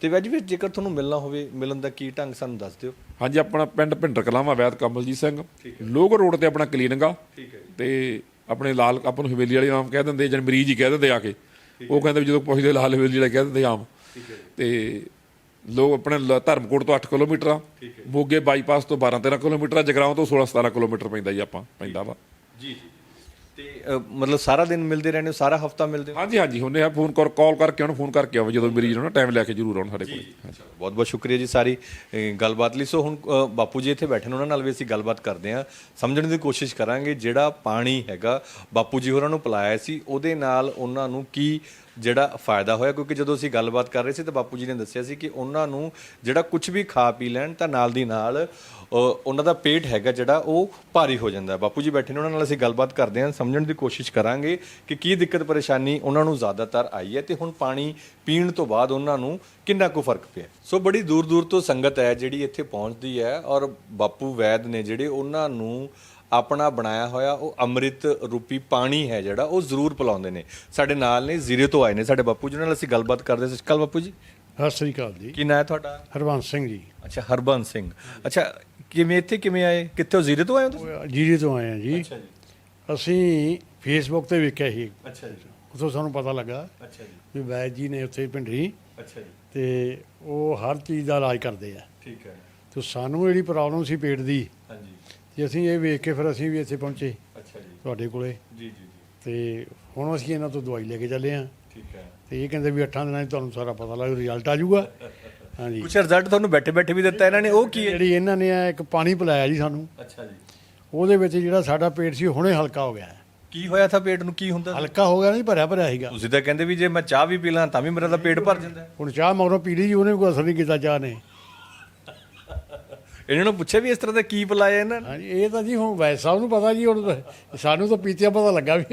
ਤੇ ਵੈਜ ਵੀ ਜੇਕਰ ਤੁਹਾਨੂੰ ਮਿਲਣਾ ਹੋਵੇ ਮਿਲਣ ਦਾ ਕੀ ਢੰਗ ਸਾਨੂੰ ਦੱਸ ਦਿਓ। ਹਾਂਜੀ ਆਪਣਾ ਪਿੰਡ ਭਿੰਡਰ ਕਲਾਵਾ ਵੈਦ ਕਮਲਜੀਤ ਸਿੰਘ। ਲੋਗ ਰੋਡ ਤੇ ਆਪਣਾ ਕਲੀਨਿਕ ਆ। ਤੇ ਆਪਣੇ ਲਾਲ ਆਪਾਂ ਨੂੰ ਹਵੇਲੀ ਵਾਲੇ ਨਾਮ ਕਹਿ ਦਿੰਦੇ ਜਨ ਮਰੀਜ਼ ਹੀ ਕਹਿ ਦਿੰਦੇ ਆ ਕੇ। ਉਹ ਕਹਿੰਦੇ ਜਦੋਂ ਪੁੱਛਦੇ ਲਾਲ ਹਵੇਲੀ ਵਾਲੇ ਕਹਿ ਦਿੰਦੇ ਆਮ। ਤੇ ਲੋਕ ਆਪਣੇ ਧਰਮਕੋਟ ਤੋਂ 8 ਕਿਲੋਮੀਟਰ ਆ। ਮੋਗੇ ਬਾਈਪਾਸ ਤੋਂ 12 13 ਕਿਲੋਮੀਟਰ ਆ ਜਗਰਾਉਂ ਤੋਂ 16 17 ਕਿਲੋਮੀਟਰ ਪੈਂਦਾ ਜੀ ਆਪਾਂ ਪੈਂਦਾ ਵਾ। ਜੀ ਜੀ। ਤੇ ਅ, ਮਤਲਬ ਸਾਰਾ ਦਿਨ ਮਿਲਦੇ ਰਹਿੰਦੇ ਹੋ ਸਾਰਾ ਹਫਤਾ ਮਿਲਦੇ ਹੋ? ਹਾਂਜੀ ਹਾਂਜੀ ਹੁੰਨੇ ਆ ਫੋਨ ਕਰ ਕਾਲ ਕਰਕੇ ਉਹਨੂੰ ਫੋਨ ਕਰਕੇ ਆਓ ਜਦੋਂ ਮਰੀਜ਼ ਨੂੰ ਨਾ ਟਾਈਮ ਲੈ ਕੇ ਜ਼ਰੂਰ ਆਉਣ ਸਾਡੇ ਕੋਲ। ਬਹੁਤ ਬਹੁਤ ਸ਼ੁਕਰੀਆ ਜੀ ਸਾਰੀ ਅ, ਗੱਲਬਾਤ ਲਈ। ਸੋ ਹੁਣ ਅ, ਬਾਪੂ ਜੀ ਇੱਥੇ ਬੈਠੇ ਨੇ ਉਹਨਾਂ ਨਾਲ ਵੀ ਅਸੀਂ ਗੱਲਬਾਤ ਕਰਦੇ ਹਾਂ। ਸਮਝਣ ਦੀ ਕੋਸ਼ਿਸ਼ ਕਰਾਂਗੇ ਜਿਹੜਾ ਪਾਣੀ ਹੈਗਾ ਬਾਪੂ ਜੀ ਹੋਰਾਂ ਨੂੰ ਪਿਲਾਇਆ ਸੀ ਉਹਦੇ ਨਾਲ ਉਹਨਾਂ ਨੂੰ ਕੀ ਜਿਹੜਾ ਫਾਇਦਾ ਹੋਇਆ? ਕਿਉਂਕਿ ਜਦੋਂ ਅਸੀਂ ਗੱਲਬਾਤ ਕਰ ਰਹੇ ਸੀ ਤਾਂ ਬਾਪੂ ਜੀ ਨੇ ਦੱਸਿਆ ਸੀ ਕਿ ਉਹਨਾਂ ਨੂੰ ਜਿਹੜਾ ਕੁਝ ਵੀ ਖਾ ਪੀ ਲੈਣ ਤਾਂ ਨਾਲ ਦੀ ਨਾਲ ਉਹਨਾਂ ਦਾ ਪੇਟ ਹੈਗਾ ਜਿਹੜਾ, ਉਹ ਭਾਰੀ ਹੋ ਜਾਂਦਾ ਬਾਪੂ ਜੀ ਬੈਠੇ ਨੇ, ਉਹਨਾਂ ਨਾਲ ਅਸੀਂ ਗੱਲਬਾਤ ਕਰਦੇ ਹਾਂ, ਸਮਝਣ ਦੀ ਕੋਸ਼ਿਸ਼ ਕਰਾਂਗੇ ਕਿ ਕੀ ਦਿੱਕਤ ਪਰੇਸ਼ਾਨੀ ਉਹਨਾਂ ਨੂੰ ਜ਼ਿਆਦਾਤਰ ਆਈ ਹੈ ਤੇ ਹੁਣ ਪਾਣੀ ਪੀਣ ਤੋਂ ਬਾਅਦ ਉਹਨਾਂ ਨੂੰ ਕਿੰਨਾ ਕੁ ਫ਼ਰਕ ਪਿਆ। ਸੋ ਬੜੀ ਦੂਰ ਦੂਰ ਤੋਂ ਸੰਗਤ ਹੈ ਜਿਹੜੀ ਇੱਥੇ ਪਹੁੰਚਦੀ ਹੈ ਔਰ ਬਾਪੂ ਵੈਦ ਨੇ ਜਿਹੜੇ ਉਹਨਾਂ ਨੂੰ ਆਪਣਾ ਬਣਾਇਆ ਹੋਇਆ, ਉਹ ਅੰਮ੍ਰਿਤ ਰੂਪੀ ਪਾਣੀ ਹੈ ਜਿਹੜਾ, ਉਹ ਜ਼ਰੂਰ ਪਿਲਾਉਂਦੇ ਨੇ। ਸਾਡੇ ਨਾਲ ਨੇ, ਜ਼ੀਰੇ ਤੋਂ ਆਏ ਨੇ ਸਾਡੇ ਬਾਪੂ ਜੀ ਨਾਲ ਅਸੀਂ ਗੱਲਬਾਤ ਕਰਦੇ ਸਤਿ ਸ਼੍ਰੀ ਅਕਾਲ ਬਾਪੂ ਜੀ। ਸਤਿ ਸ੍ਰੀ ਅਕਾਲ ਜੀ। ਕੀ ਨਾਂ ਹੈ ਤੁਹਾਡਾ? ਹਰਵੰਸ ਸਿੰਘ ਜੀ। ਅੱਛਾ ਹਰਬੰਸ ਸਿੰਘ। ਅੱਛਾ ਕਿਵੇਂ ਇੱਥੇ ਕਿਵੇਂ ਆਏ? ਕਿੱਥੋਂ ਜ਼ੀਰੇ ਤੋਂ ਆਏ ਹੋ ਤੁਸੀਂ? ਜੀਰੇ ਤੋਂ ਆਏ ਆ ਜੀ। ਅੱਛਾ ਜੀ। ਅਸੀਂ ਫੇਸਬੁੱਕ ਤੇ ਵੇਖਿਆ ਸੀ। ਅੱਛਾ ਜੀ। ਉਥੋਂ ਸਾਨੂੰ ਪਤਾ ਲੱਗਾ ਅੱਛਾ ਜੀ। ਵੀ ਵੈਦ ਜੀ ਨੇ ਉੱਥੇ ਭਿੰਡਰੀ। ਅੱਛਾ ਜੀ। ਤੇ ਉਹ ਹਰ ਚੀਜ਼ ਦਾ ਇਲਾਜ ਕਰਦੇ ਆ। ਠੀਕ ਹੈ। ਤੇ ਸਾਨੂੰ ਜਿਹੜੀ ਪ੍ਰੋਬਲਮ ਸੀ ਪੇਟ ਦੀ ਹਾਂਜੀ। ਤੇ ਅਸੀਂ ਇਹ ਵੇਖ ਕੇ ਫਿਰ ਅਸੀਂ ਵੀ ਇੱਥੇ ਪਹੁੰਚੇ ਅੱਛਾ ਜੀ। ਤੁਹਾਡੇ ਕੋਲੇ। ਜੀ ਜੀ ਜੀ। ਤੇ ਹੁਣ ਅਸੀਂ ਇਹਨਾਂ ਤੋਂ ਦਵਾਈ ਲੈ ਕੇ ਚੱਲੇ ਆ ਠੀਕ ਹੈ। ਤੇ ਇਹ ਕਹਿੰਦੇ ਵੀ 8 ਦਿਨਾਂ 'ਚ ਤੁਹਾਨੂੰ ਸਾਰਾ ਪਤਾ ਲੱਗ ਰਿਜ਼ਲਟ ਆ ਜਾਊਗਾ ਹਾਂਜੀ। ਕੁਛ ਰਿਜ਼ਲਟ ਤੁਹਾਨੂੰ ਬੈਠੇ ਬੈਠੇ ਵੀ ਦਿੱਤਾ ਇਹਨਾਂ ਨੇ ਉਹ ਕੀ ਹੈ? ਜਿਹੜੀ ਇਹਨਾਂ ਨੇ ਆ ਇੱਕ ਪਾਣੀ ਪਿਲਾਇਆ ਜੀ ਸਾਨੂੰ। ਅੱਛਾ ਜੀ। ਉਹਦੇ ਵਿੱਚ ਜਿਹੜਾ ਸਾਡਾ ਪੇਟ ਸੀ ਹੁਣੇ ਹਲਕਾ ਹੋ ਗਿਆ ਹੈ। ਕੀ ਹੋਇਆ ਥਾ ਪੇਟ ਨੂੰ? ਕੀ ਹੁੰਦਾ? ਹਲਕਾ ਹੋ ਗਿਆ ਨਹੀਂ ਭਰਿਆ ਭਰਿਆ ਸੀਗਾ। ਤੁਸੀਂ ਤਾਂ ਕਹਿੰਦੇ ਵੀ ਜੇ ਮੈਂ ਚਾਹ ਵੀ ਪੀ ਲਾਂ ਤਾਂ ਵੀ ਮੇਰਾ ਤਾਂ ਪੇਟ ਭਰ ਜਾਂਦਾ। ਹੈ। ਹੁਣ ਚਾਹ ਮਗਰੋਂ ਪੀ ਲਈ ਜੀ ਉਹਨੇ ਕੋਈ ਅਸਰ ਨਹੀਂ ਕੀਤਾ ਚਾਹ ਨੇ। ਇਹਨਾਂ ਨੂੰ ਪੁੱਛਿਆ ਵੀ ਇਸ ਤਰ੍ਹਾਂ ਦਾ ਕੀ ਪਿਲਾਇਆ ਇਹਨਾਂ ਨੇ? ਹਾਂਜੀ ਇਹ ਤਾਂ ਜੀ ਹੁਣ ਵੈਦ ਸਾਹਿਬ ਨੂੰ ਪਤਾ ਜੀ ਹੁਣ ਤਾਂ- ਸਾਨੂੰ ਤਾਂ ਪੀਤਿਆਂ ਪਤਾ ਲੱਗਾ ਵੀ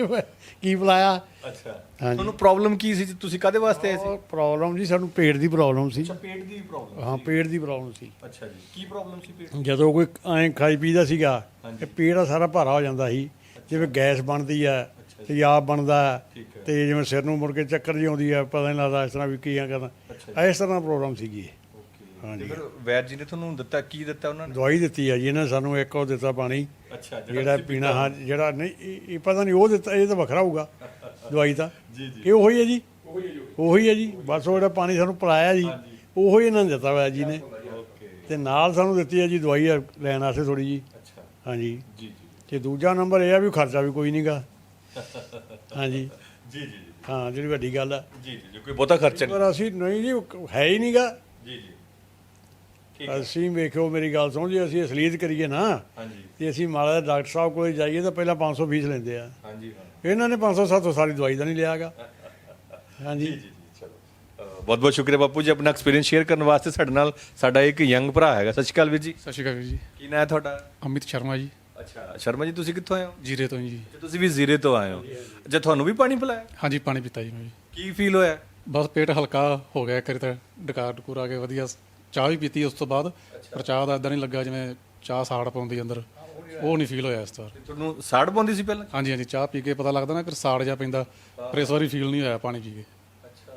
ਕੀ ਬੁਲਾਇਆ। ਅੱਛਾ। ਹਾਂਜੀ। ਤੁਹਾਨੂੰ ਪ੍ਰੋਬਲਮ ਕੀ ਸੀ? ਤੁਸੀਂ ਕਾਦੇ ਵਾਸਤੇ ਆਏ ਸੀ? ਪ੍ਰੋਬਲਮ ਜੀ ਸਾਨੂੰ ਪੇਟ ਦੀ ਪ੍ਰੋਬਲਮ ਸੀ। ਪੇਟ ਦੀ ਪ੍ਰੋਬਲਮ ਹਾਂ ਪੇਟ ਦੀ ਪ੍ਰੋਬਲਮ ਸੀ। ਅੱਛਾ ਜੀ। ਕੀ ਪ੍ਰੋਬਲਮ ਸੀ ਪੇਟ ਜਦੋਂ ਕੋਈ ਐਂ ਖਾਈ ਪੀਦਾ ਸੀਗਾ ਤੇ ਪੇਟ ਦਾ ਸਾਰਾ ਭਾਰਾ ਹੋ ਜਾਂਦਾ ਸੀ। ਜਿਵੇਂ ਗੈਸ ਬਣਦੀ ਹੈ ਤੇਜ਼ਾਬ ਬਣਦਾ ਹੈ, ਤੇ ਜਿਵੇਂ ਸਿਰ ਨੂੰ ਮੁੜ ਕੇ ਚੱਕਰ ਜਿਹੀ ਆਉਂਦੀ ਹੈ ਪਤਾ ਨਹੀਂ ਲੱਗਦਾ ਇਸ ਤਰ੍ਹਾਂ ਵੀ ਕੀ ਆ ਕਰਨਾ। ਇਸ ਤਰ੍ਹਾਂ ਪ੍ਰੋਬਲਮ ਸੀਗੀ ਇਹ। ਤੇ ਹਾਂਜੀ ਫਿਰ ਵੈਦ ਜੀ ਨੇ ਤੁਹਾਨੂੰ ਦਿੱਤਾ ਕੀ ਦਿੱਤਾ ਉਹਨਾਂ ਨੇ? ਦਵਾਈ ਦਿੱਤੀ ਆ ਜੀ ਇਹਨਾਂ ਸਾਨੂੰ ਇੱਕ ਉਹ ਦਿੱਤਾ ਪਾਣੀ। ਅੱਛਾ ਜਿਹੜਾ ਪੀਣਾ ਹਾਂ ਜਿਹੜਾ ਨਹੀਂ ਇਹ ਇਹ ਪਤਾ ਨਹੀਂ ਉਹ ਦਿੱਤਾ ਇਹ ਤਾਂ ਵੱਖਰਾ ਹੋਊਗਾ ਦਵਾਈ ਤਾਂ। ਜੀ ਜੀ। ਇਹ ਉਹੀ ਹੈ ਜੀ। ਉਹੀ ਹੈ ਜੀ ਬਸ ਉਹ ਜਿਹੜਾ ਪਾਣੀ ਸਾਨੂੰ ਪਿਲਾਇਆ ਜੀ ਉਹੀ ਇਹਨਾਂ ਨੇ ਦਿੱਤਾ ਹੋਇਆ ਜੀ ਨੇ। ਤੇ ਨਾਲ ਸਾਨੂੰ ਦਿੱਤੀ ਹੈ ਜੀ ਦਵਾਈ ਆ ਲੈਣ ਵਾਸਤੇ ਥੋੜੀ ਜੀ ਅੱਛਾ। ਹਾਂਜੀ। ਜੀ ਜੀ। ਤੇ ਦੂਜਾ ਨੰਬਰ ਇਹ ਆ ਵੀ ਖਰਚਾ ਵੀ ਕੋਈ ਨਹੀਂਗਾ ਹਾਂਜੀ। ਜੀ ਜੀ ਹਾਂ ਜਿਹੜੀ ਵੱਡੀ ਗੱਲ ਆ। ਜੀ ਜੀ ਕੋਈ ਬਹੁਤਾ ਖਰਚਾ ਨਹੀਂ। ਪਰ ਅਸੀਂ ਨਹੀਂ ਜੀ ਉਹ ਹੈ ਹੀ ਨਹੀਂਗਾ ਜੀ ਜੀ। ਅਸੀਂ ਵੇਖਿਓ ਮੇਰੀ ਗੱਲ ਸੁਣ ਜੀ ਅਸੀਂ ਅਸਲੀਤ ਕਰੀਏ ਨਾ ਹਾਂਜੀ। ਤੇ ਅਸੀਂ ਮਾਲਾ ਦੇ ਡਾਕਟਰ ਸਾਹਿਬ ਕੋਲੇ ਜਾਈਏ ਤਾਂ ਪਹਿਲਾਂ 500 ਫੀਸ ਲੈਂਦੇ ਆ। ਹਾਂਜੀ ਹਾਂ। ਇਹਨਾਂ ਨੇ 500 700 ਸਾਰੀ ਦਵਾਈ ਦਾ ਨਹੀਂ ਲਿਆਗਾ ਹਾਂਜੀ। ਬਹੁਤ ਬਹੁਤ ਸ਼ੁਕਰੀਆ ਬਾਪੂ ਜੀ ਆਪਣਾ ਐਕਸਪੀਰੀਅੰਸ ਸ਼ੇਅਰ ਕਰਨ ਵਾਸਤੇ ਸਾਡੇ ਨਾਲ ਸਾਡਾ ਇੱਕ ਯੰਗ ਭਰਾ ਹੈਗਾ। ਸਤਿ ਸ਼੍ਰੀ ਅਕਾਲ ਵੀਰ ਜੀ। ਸਤਿ ਸ਼੍ਰੀ ਅਕਾਲ ਵੀਰ ਜੀ। ਕੀ ਨਾਂ ਹੈ ਤੁਹਾਡਾ? ਅਮਿਤ ਸ਼ਰਮਾ ਜੀ। ਅੱਛਾ ਸ਼ਰਮਾ ਜੀ ਤੁਸੀਂ ਕਿੱਥੋਂ ਆਏ ਹੋ? ਜੀਰੇ ਤੋਂ ਜੀ। ਤੇ ਤੁਸੀਂ ਵੀ ਜ਼ੀਰੇ ਤੋਂ ਆਏ ਹੋ। ਅੱਛਾ ਤੁਹਾਨੂੰ ਵੀ ਪਾਣੀ ਪਿਲਾਇਆ? ਹਾਂਜੀ ਪਾਣੀ ਪੀਤਾ ਜੀ ਮੈਂ ਜੀ। ਕੀ ਫੀਲ ਹੋਇਆ? ਬਸ ਪੇਟ ਹਲਕਾ ਹੋ ਗਿਆ ਕਰੀ ਤਾਂ ਡਕਾਰ ਡਕੂਰ ਆ ਕੇ ਵਧੀਆ। ਚਾਹ ਵੀ ਪੀਤੀ ਉਸ ਤੋਂ ਬਾਅਦ ਪਰ ਚਾਹ ਦਾ ਇਦਾਂ ਨਹੀਂ ਲੱਗਾ ਜਿਵੇਂ ਚਾਹ ਸਾੜ ਪਾਉਂਦੀ ਅੰਦਰ। ਉਹ ਨਹੀਂ ਫੀਲ ਹੋਇਆ ਇਸ ਵਾਰ ਤੁਹਾਨੂੰ ਸਾੜ ਪਾਉਂਦੀ ਸੀ ਪਹਿਲਾਂ? ਹਾਂਜੀ ਹਾਂਜੀ ਚਾਹ ਪੀ ਕੇ ਪਤਾ ਲੱਗਦਾ ਨਾ ਕਿ ਸਾੜ ਜਾ ਪੈਂਦਾ ਪਰ ਇਸ ਵਾਰੀ ਫੀਲ ਨਹੀਂ ਹੋਇਆ ਪਾਣੀ ਪੀ ਕੇ।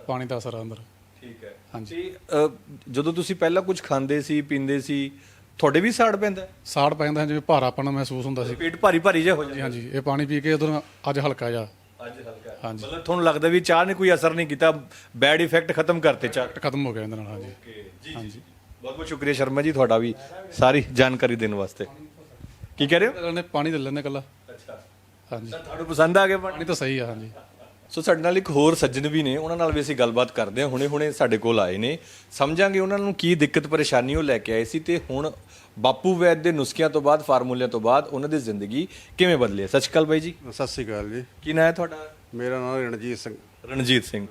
ਪਾਣੀ ਦਾ ਅਸਰ ਆ ਅੰਦਰ। ਠੀਕ ਹੈ। ਹਾਂਜੀ। ਤੇ ਜਦੋਂ ਤੁਸੀਂ ਪਹਿਲਾਂ ਕੁਝ ਖਾਂਦੇ ਸੀ ਪੀਂਦੇ ਸੀ ਤੁਹਾਡੇ ਵੀ ਸਾੜ ਪੈਂਦਾ? ਸਾੜ ਪੈਂਦਾ ਜਿਵੇਂ ਭਾਰਾਪਣ ਮਹਿਸੂਸ ਹੁੰਦਾ ਸੀ। ਪੇਟ ਭਾਰੀ ਭਾਰੀ ਜਿਹਾ ਹੋ ਜਾਂਦਾ। ਹਾਂਜੀ ਇਹ ਪਾਣੀ ਪੀ ਕੇ ਉਦੋਂ ਅੱਜ ਹਲਕਾ ਜਾ ਅੱਜ ਹਲਕਾ ਹਾਂਜੀ। ਮਤਲਬ ਤੁਹਾਨੂੰ ਲੱਗਦਾ ਵੀ ਚਾਹ ਨੇ ਕੋਈ ਅਸਰ ਨਹੀਂ ਕੀਤਾ? ਬੈਡ ਇਫੈਕਟ ਖਤਮ ਕਰਤੇ ਚਾਹ। ਖਤਮ ਹੋ ਗਿਆ ਇਹਦੇ ਨਾਲ ਹਾਂਜੀ। ਜੀ ਜੀ। ਬਹੁਤ ਬਹੁਤ ਸ਼ੁਕਰੀਆ ਸ਼ਰਮਾ ਜੀ ਤੁਹਾਡਾ ਵੀ ਸਾਰੀ ਜਾਣਕਾਰੀ ਦੇਣ ਵਾਸਤੇ। ਕੀ ਕਹਿ ਰਹੇ ਹੋ? ਇਹਨਾਂ ਨੇ ਪਾਣੀ ਲੈ ਲੈਣੇ ਕੱਲਾ ਅੱਛਾ। ਹਾਂਜੀ। ਤੁਹਾਨੂੰ ਪਸੰਦ ਆ ਗਿਆ ਪਾਣੀ ਪਾਣੀ ਤਾਂ ਸਹੀ ਆ ਹਾਂਜੀ। ਸੋ ਸਾਡੇ ਨਾਲ ਇੱਕ ਹੋਰ ਸੱਜਣ ਵੀ ਨੇ ਉਹਨਾਂ ਨਾਲ ਵੀ ਅਸੀਂ ਗੱਲਬਾਤ ਕਰਦੇ ਹਾਂ। ਹੁਣੇ ਹੁਣੇ ਸਾਡੇ ਕੋਲ ਆਏ ਨੇ। ਸਮਝਾਂਗੇ ਉਹਨਾਂ ਨੂੰ ਕੀ ਦਿੱਕਤ ਪਰੇਸ਼ਾਨੀ ਉਹ ਲੈ ਕੇ ਆਏ ਸੀ ਤੇ ਹੁਣ ਬਾਪੂ ਵੈਦ ਦੇ ਨੁਸਖਿਆਂ ਤੋਂ ਬਾਅਦ ਫਾਰਮੂਲਿਆਂ ਤੋਂ ਬਾਅਦ ਉਹਨਾਂ ਦੀ ਜ਼ਿੰਦਗੀ ਕਿਵੇਂ ਬਦਲੀ ਹੈ? ਸਤਿ ਸ਼੍ਰੀ ਅਕਾਲ ਬਾਈ ਜੀ। ਸਤਿ ਸ੍ਰੀ ਅਕਾਲ ਜੀ। ਕੀ ਨਾਂ ਹੈ ਤੁਹਾਡਾ? ਮੇਰਾ ਨਾਮ ਰਣਜੀਤ ਸਿੰਘ। ਰਣਜੀਤ ਸਿੰਘ।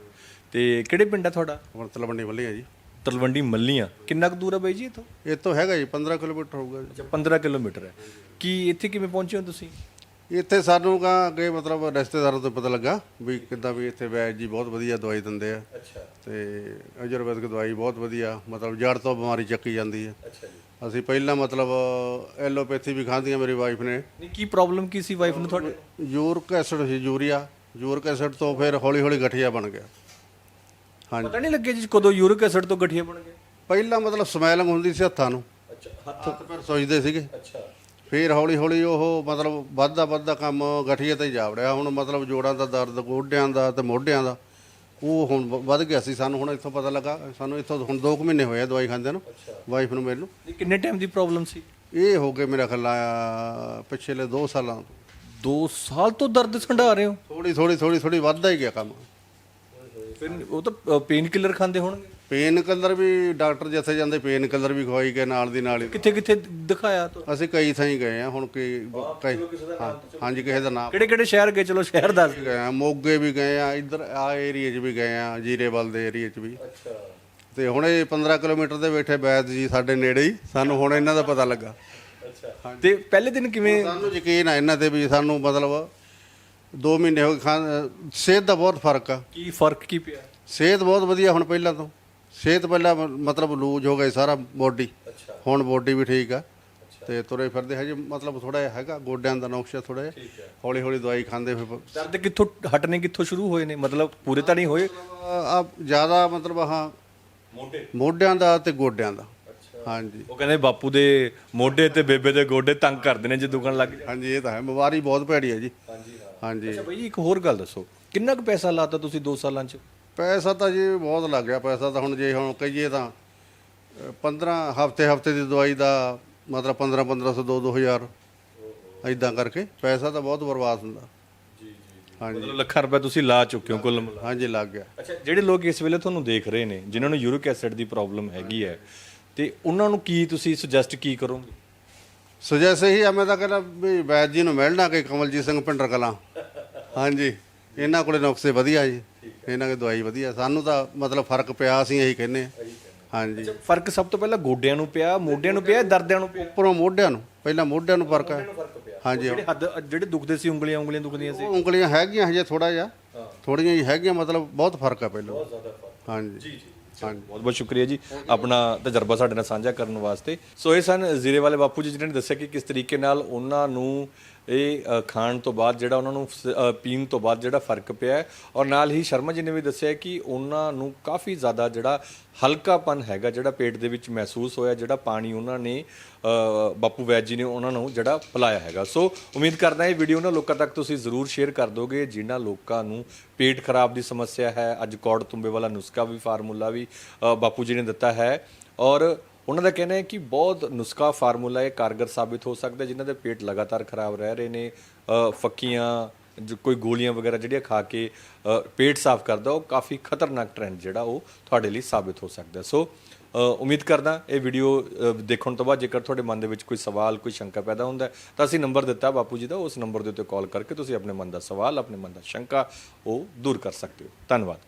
ਤੇ ਕਿਹੜੇ ਪਿੰਡ ਹੈ ਤੁਹਾਡਾ? ਹੁਣ ਤਲਵੰਡੀ ਵੱਲੀ ਆ ਜੀ। ਤਲਵੰਡੀ ਮੱਲੀਆਂ। ਕਿੰਨਾ ਕੁ ਦੂਰ ਹੈ ਬਾਈ ਜੀ ਇੱਥੋਂ? ਇਹ ਤੋਂ ਹੈਗਾ ਜੀ 15 ਕਿਲੋਮੀਟਰ ਹੋਊਗਾ ਜੀ। ਅੱਛਾ 15 ਕਿਲੋਮੀਟਰ ਹੈ। ਕੀ ਇੱਥੇ ਕਿਵੇਂ ਪਹੁੰਚੇ ਹੋ ਤੁਸੀਂ? ਇੱਥੇ ਸਾਨੂੰ ਕਾ ਅੱਗੇ ਮਤਲਬ ਰਿਸ਼ਤੇਦਾਰਾਂ ਤੋਂ ਪਤਾ ਲੱਗਾ ਵੀ ਕਿੱਦਾਂ ਵੀ ਇੱਥੇ ਵੈਦ ਜੀ ਬਹੁਤ ਵਧੀਆ ਦਵਾਈ ਦਿੰਦੇ ਆ। ਅੱਛਾ। ਤੇ ਆਯੁਰਵੈਦਿਕ ਦਵਾਈ ਬਹੁਤ ਵਧੀਆ ਮਤਲਬ ਜੜ ਤੋਂ ਬਿਮਾਰੀ ਚੱਕੀ ਜਾਂਦੀ ਹੈ ਅੱਛਾ ਜੀ। ਅਸੀਂ ਪਹਿਲਾਂ ਮਤਲਬ ਐਲੋਪੈਥੀ ਵੀ ਖਾਂਦੀਆਂ ਮੇਰੀ ਵਾਈਫ ਨੇ। ਨਹੀਂ ਕੀ ਪ੍ਰੋਬਲਮ ਕੀ ਸੀ ਵਾਈਫ ਨੂੰ ਤੁਹਾਡੇ? ਯੂਰਿਕ ਐਸਿਡ ਸੀ ਯੂਰੀਆ। ਯੂਰਿਕ ਐਸਿਡ ਤੋਂ ਫਿਰ ਹੌਲੀ ਹੌਲੀ ਗਠੀਆ ਬਣ ਗਿਆ। ਹਾਂਜੀ। ਪਤਾ ਨਹੀਂ ਲੱਗਿਆ ਜੀ ਕਦੋਂ ਯੂਰਿਕ ਐਸਿਡ ਤੋਂ ਗਠੀਆ ਬਣ ਗਏ ਪਹਿਲਾਂ ਮਤਲਬ ਸਮੈਲਿੰਗ ਹੁੰਦੀ ਸੀ ਹੱਥਾਂ ਨੂੰ। ਅੱਛਾ ਹੱਥ ਪਰ ਸੋਚਦੇ ਸੀਗੇ। ਅੱਛਾ। ਫਿਰ ਹੌਲੀ ਹੌਲੀ ਉਹ ਮਤਲਬ ਵੱਧਦਾ ਵੱਧਦਾ ਕੰਮ ਗਠੀਏ ਤੇ ਜਾ ਵੜਿਆ। ਹੁਣ ਮਤਲਬ ਜੋੜਾਂ ਦਾ ਦਰਦ ਗੋਡਿਆਂ ਦਾ ਤੇ ਮੋਢਿਆਂ ਦਾ ਉਹ ਹੁਣ ਵੱਧ ਗਿਆ ਸੀ। ਸਾਨੂੰ ਹੁਣ ਇੱਥੋਂ ਪਤਾ ਲੱਗਾ ਸਾਨੂੰ ਇੱਥੋਂ ਹੁਣ 2 ਮਹੀਨੇ ਹੋਏ ਆ ਦਵਾਈ ਖਾਂਦੇ ਨੂੰ ਵਾਈਫ ਨੂੰ ਮੈਨੂੰ ਇਹ ਕਿੰਨੇ ਟਾਈਮ ਦੀ ਪ੍ਰੋਬਲਮ ਸੀ? ਇਹ ਹੋ ਗਏ ਮੇਰਾ ਖਿਆਲ ਆ ਪਿਛਲੇ 2 ਸਾਲਾਂ 2 ਸਾਲ ਤੋਂ ਦਰਦ ਸੰਢਾ ਰਹੇ ਹੋ? ਥੋੜੀ ਥੋੜੀ ਥੋੜੀ ਥੋੜੀ ਵੱਧਦਾ ਹੀ ਗਿਆ ਕੰਮ। ਫਿਰ ਉਹ ਤਾਂ ਪੇਨ ਕਿਲਰ ਖਾਂਦੇ ਹੋਣਗੇ। ਪੇਨ ਕਿਲਰ ਵੀ ਡਾਕਟਰ ਜਿੱਥੇ ਜਾਂਦੇ ਪੇਨ ਕਿਲਰ ਵੀ ਖਵਾਈ ਗਏ ਨਾਲ ਦੀ ਨਾਲ ਹੀ। ਕਿੱਥੇ ਕਿੱਥੇ ਦਿਖਾਇਆ ਤੋ? ਅਸੀਂ ਕਈ ਥਾਈਂ ਗਏ ਆ ਹੁਣ ਕੀ ਕਈ ਹਾਂ, ਹਾਂਜੀ ਕਿਸੇ ਦਾ ਨਾਮ। ਕਿਹੜੇ ਕਿਹੜੇ ਸ਼ਹਿਰ ਗਏ? ਚਲੋ ਸ਼ਹਿਰ ਦੱਸ ਦਿਓ। ਗਏ ਆ ਮੋਗੇ ਵੀ ਗਏ ਆ ਇੱਧਰ ਆ ਏਰੀਏ 'ਚ ਵੀ ਗਏ ਆ ਜੀਰੇਵਾਲ ਦੇ ਏਰੀਏ 'ਚ ਵੀ। ਤੇ ਹੁਣ ਇਹ 15 ਕਿਲੋਮੀਟਰ ਦੇ ਬੈਠੇ ਬੈਦ ਜੀ ਸਾਡੇ ਨੇੜੇ ਹੀ ਸਾਨੂੰ ਹੁਣ ਇਹਨਾਂ ਦਾ ਪਤਾ ਲੱਗਾ। ਤੇ ਪਹਿਲੇ ਦਿਨ ਕਿਵੇਂ ਸਾਨੂੰ ਯਕੀਨ ਆ ਇਹਨਾਂ ਤੇ ਵੀ ਸਾਨੂੰ ਮਤਲਬ 2 ਮਹੀਨੇ ਹੋ ਗਏ ਸਿਹਤ ਦਾ ਬਹੁਤ ਫ਼ਰਕ ਆ। ਕੀ ਫ਼ਰਕ ਕੀ ਪਿਆ? ਸਿਹਤ ਬਹੁਤ ਵਧੀਆ ਹੁਣ ਪਹਿਲਾਂ ਤੋਂ। ਸਿਹਤ ਪਹਿਲਾਂ ਮ- ਮਤਲਬ ਲੂਜ ਹੋ ਗਈ ਸਾਰਾ ਬੋਡੀ। ਹੁਣ ਬੋਡੀ ਵੀ ਠੀਕ ਆ। ਤੇ ਤੁਰੇ ਫਿਰਦੇ ਹਜੇ ਮਤਲਬ ਥੋੜਾ ਜਿਹਾ ਹੈਗਾ ਗੋਡਿਆਂ ਦਾ ਨੁਕਸ਼ਾ ਥੋੜਾ ਜਿਹਾ। ਹੌਲੀ ਹੌਲੀ ਦਵਾਈ ਖਾਂਦੇ ਫਿਰ ਦਰਦ ਕਿੱਥੋਂ ਹਟਨੇ ਕਿੱਥੋਂ ਸ਼ੁਰੂ ਹੋਏ ਨੇ? ਮਤਲਬ ਪੂਰੇ ਤਾਂ ਨਹੀਂ ਹੋਏ? ਆ ਜ਼ਿਆਦਾ ਮਤਲਬ ਆਹ ਮੋਢੇ। ਮੋਢਿਆਂ ਦਾ ਤੇ ਗੋਡਿਆਂ ਦਾ। ਹਾਂਜੀ। ਉਹ ਕਹਿੰਦੇ ਬਾਪੂ ਦੇ ਮੋਢੇ ਤੇ ਬੇਬੇ ਦੇ ਗੋਡੇ ਤੰਗ ਕਰਦੇ ਨੇ ਜੇ ਦੁਕਾਨ ਲੱਗ ਜਾਏ ਹਾਂਜੀ ਇਹ ਤਾਂ ਹੈ। ਬਿਮਾਰੀ ਬਹੁਤ ਭੈੜੀ ਹੈ ਜੀ। ਹਾਂਜੀ ਅੱਛਾ ਬਈ ਇੱਕ ਹੋਰ ਗੱਲ ਦੱਸੋ। ਕਿੰਨਾ ਕੁ ਪੈਸਾ ਲਾਤਾ ਤੁਸੀਂ 2 ਸਾਲਾਂ 'ਚ? ਪੈਸਾ ਤਾਂ ਜੀ ਬਹੁਤ ਲੱਗ ਗਿਆ ਪੈਸਾ ਤਾਂ ਹੁਣ ਜੇ ਹੁਣ ਕਹੀਏ ਤਾਂ 15 ਹਫ਼ਤੇ ਹਫ਼ਤੇ ਦੀ ਦਵਾਈ ਦਾ ਮਤਲਬ 15 1500 2 2000 ਐਦਾਂ ਕਰਕੇ ਪੈਸਾ ਤਾਂ ਬਹੁਤ ਬਰਬਾਦ ਹੁੰਦਾ। ਜੀ ਜੀ ਹਾਂਜੀ। ਮਤਲਬ ਲੱਖਾਂ ਰੁਪਏ ਤੁਸੀਂ ਲਾ ਚੁੱਕੇ ਹੋ ਕੁੱਲ ਮਿਲਾ ਹਾਂਜੀ ਲੱਗ ਗਿਆ। ਅੱਛਾ ਜਿਹੜੇ ਲੋਕ ਇਸ ਵੇਲੇ ਤੁਹਾਨੂੰ ਦੇਖ ਰਹੇ ਨੇ ਜਿਨ੍ਹਾਂ ਨੂੰ ਯੂਰਿਕ ਐਸਿਡ ਦੀ ਪ੍ਰੋਬਲਮ ਹੈਗੀ ਹੈ ਤੇ ਉਹਨਾਂ ਨੂੰ ਕੀ ਤੁਸੀਂ ਸੁਜੈਸਟ ਕੀ ਕਰੋਗੇ? ਸੋ ਜੈਸੇ ਹੀ ਆ ਮੈਂ ਤਾਂ ਕਹਿੰਦਾ ਵੀ ਵੈਦ ਜੀ ਨੂੰ ਮਿਲਣਾ ਕਿ ਕਮਲਜੀਤ ਸਿੰਘ ਪਿੰਡਰ ਕਲਾਂ ਹਾਂਜੀ ਇਹਨਾਂ ਕੋਲੇ ਨੁਕਸੇ ਵਧੀਆ ਜੀ। ਇਹਨਾਂ ਦੀ ਦਵਾਈ ਵਧੀਆ। ਸਾਨੂੰ ਤਾਂ ਮਤਲਬ ਫ਼ਰਕ ਪਿਆ ਅਸੀਂ ਇਹੀ ਕਹਿੰਦੇ ਹਾਂ। ਹਾਂਜੀ। ਫ਼ਰਕ ਸਭ ਤੋਂ ਪਹਿਲਾਂ ਗੋਡਿਆਂ ਨੂੰ ਪਿਆ ਮੋਢਿਆਂ ਨੂੰ ਪਿਆ ਦਰਦਿਆਂ ਨੂੰ ਪਿਆ? ਉੱਪਰੋਂ ਮੋਢਿਆਂ ਨੂੰ। ਪਹਿਲਾਂ ਮੋਢਿਆਂ ਨੂੰ ਫ਼ਰਕ ਹੈ ਹਾਂਜੀ। ਜਿਹੜੇ ਹੱਦ ਜਿਹੜੇ ਦੁਖਦੇ ਸੀ ਉਂਗਲੀਆਂ ਉਂਗਲੀਆਂ ਦੁਖਦੀਆਂ ਸੀ। ਉਹ ਉਂਗਲੀਆਂ ਹੈਗੀਆਂ ਹਜੇ ਥੋੜਾ ਜਿਹਾ। ਥੋੜੀਆਂ ਜੀ ਹੈਗੀਆਂ ਮਤਲਬ ਬਹੁਤ ਫ਼ਰਕ ਹੈ ਪਹਿਲਾਂ। ਬਹੁਤ ਜ਼ਿਆਦਾ ਫ਼ਰਕ। ਹਾਂਜੀ। ਜੀ ਜੀ। ਹਾਂਜੀ। ਬਹੁਤ ਬਹੁਤ ਸ਼ੁਕਰੀਆ ਜੀ ਆਪਣਾ ਤਜਰਬਾ ਸਾਡੇ ਨਾਲ ਸਾਂਝਾ ਕਰਨ ਵਾਸਤੇ। ਸੋ ਇਹ ਸਨ ਜ਼ੀਰੇ ਵਾਲੇ ਬਾਪੂ ਜੀ ਜਿਨ੍ਹਾਂ ਨੇ ਦੱਸਿਆ ਕਿ ਕਿਸ ਤਰੀਕੇ ਨਾਲ ਉਹਨਾਂ ਨੂੰ ਇਹ ਖਾਣ ਤੋਂ ਬਾਅਦ ਜਿਹੜਾ ਉਹਨਾਂ ਨੂੰ ਸ- ਪੀਣ ਤੋਂ ਬਾਅਦ ਜਿਹੜਾ ਫ਼ਰਕ ਪਿਆ ਔਰ ਨਾਲ ਹੀ ਸ਼ਰਮਾ ਜੀ ਨੇ ਵੀ ਦੱਸਿਆ ਕਿ ਉਹਨਾਂ ਨੂੰ ਕਾਫੀ ਜ਼ਿਆਦਾ ਜਿਹੜਾ ਹਲਕਾਪਨ ਹੈਗਾ, ਜਿਹੜਾ ਪੇਟ ਦੇ ਵਿੱਚ ਮਹਿਸੂਸ ਹੋਇਆ, ਜਿਹੜਾ ਪਾਣੀ ਉਹਨਾਂ ਨੇ ਬਾਪੂ ਵੈਦ ਜੀ ਨੇ ਉਹਨਾਂ ਨੂੰ ਜਿਹੜਾ ਪਿਲਾਇਆ ਹੈਗਾ। ਸੋ ਉਮੀਦ ਕਰਦਾ ਇਹ ਵੀਡੀਓ ਨਾ ਲੋਕਾਂ ਤੱਕ ਤੁਸੀਂ ਜ਼ਰੂਰ ਸ਼ੇਅਰ ਕਰ ਦੋਗੇ, ਜਿਨ੍ਹਾਂ ਲੋਕਾਂ ਨੂੰ ਪੇਟ ਖਰਾਬ ਦੀ ਸਮੱਸਿਆ ਹੈ। ਅੱਜ ਕੌੜ ਤੁੰਬੇ ਵਾਲਾ ਨੁਸਖਾ ਵੀ, ਫਾਰਮੂਲਾ ਵੀ ਬਾਪੂ ਜੀ ਨੇ ਦਿੱਤਾ ਹੈ। ਔਰ ਉਹਨਾਂ ਦਾ ਕਹਿਣਾ ਹੈ ਕਿ ਬਹੁਤ ਨੁਸਖਾ ਫਾਰਮੂਲਾ ਇਹ ਕਾਰਗਰ ਸਾਬਿਤ ਹੋ ਸਕਦਾ ਹੈ, ਜਿਨ੍ਹਾਂ ਦੇ ਪੇਟ ਲਗਾਤਾਰ ਖਰਾਬ ਰਹਿ ਰਹੇ ਨੇ ਫੱਕੀਆਂ ਜੋ ਕੋਈ ਗੋਲੀਆਂ ਵਗੈਰਾ ਜਿਹੜੀਆਂ ਖਾ ਕੇ ਪੇਟ ਸਾਫ਼ ਕਰਦਾ ਉਹ ਕਾਫੀ ਖਤਰਨਾਕ ਟ੍ਰੈਂਡ ਜਿਹੜਾ ਉਹ ਤੁਹਾਡੇ ਲਈ ਸਾਬਿਤ ਹੋ ਸਕਦਾ ਸੋ ਉਮੀਦ ਕਰਦਾ ਇਹ ਵੀਡੀਓ ਦੇਖਣ ਤੋਂ ਬਾਅਦ ਜੇਕਰ ਤੁਹਾਡੇ ਮਨ ਦੇ ਵਿੱਚ ਕੋਈ ਸਵਾਲ ਕੋਈ ਸ਼ੰਕਾ ਪੈਦਾ ਹੁੰਦਾ ਤਾਂ ਅਸੀਂ ਨੰਬਰ ਦਿੱਤਾ ਬਾਪੂ ਜੀ ਦਾ ਉਸ ਨੰਬਰ ਦੇ ਉੱਤੇ ਕਾਲ ਕਰਕੇ ਤੁਸੀਂ ਆਪਣੇ ਮਨ ਦਾ ਸਵਾਲ ਆਪਣੇ ਮਨ ਦਾ ਸ਼ੰਕਾ ਉਹ ਦੂਰ ਕਰ ਸਕਦੇ ਹੋ। ਧੰਨਵਾਦ।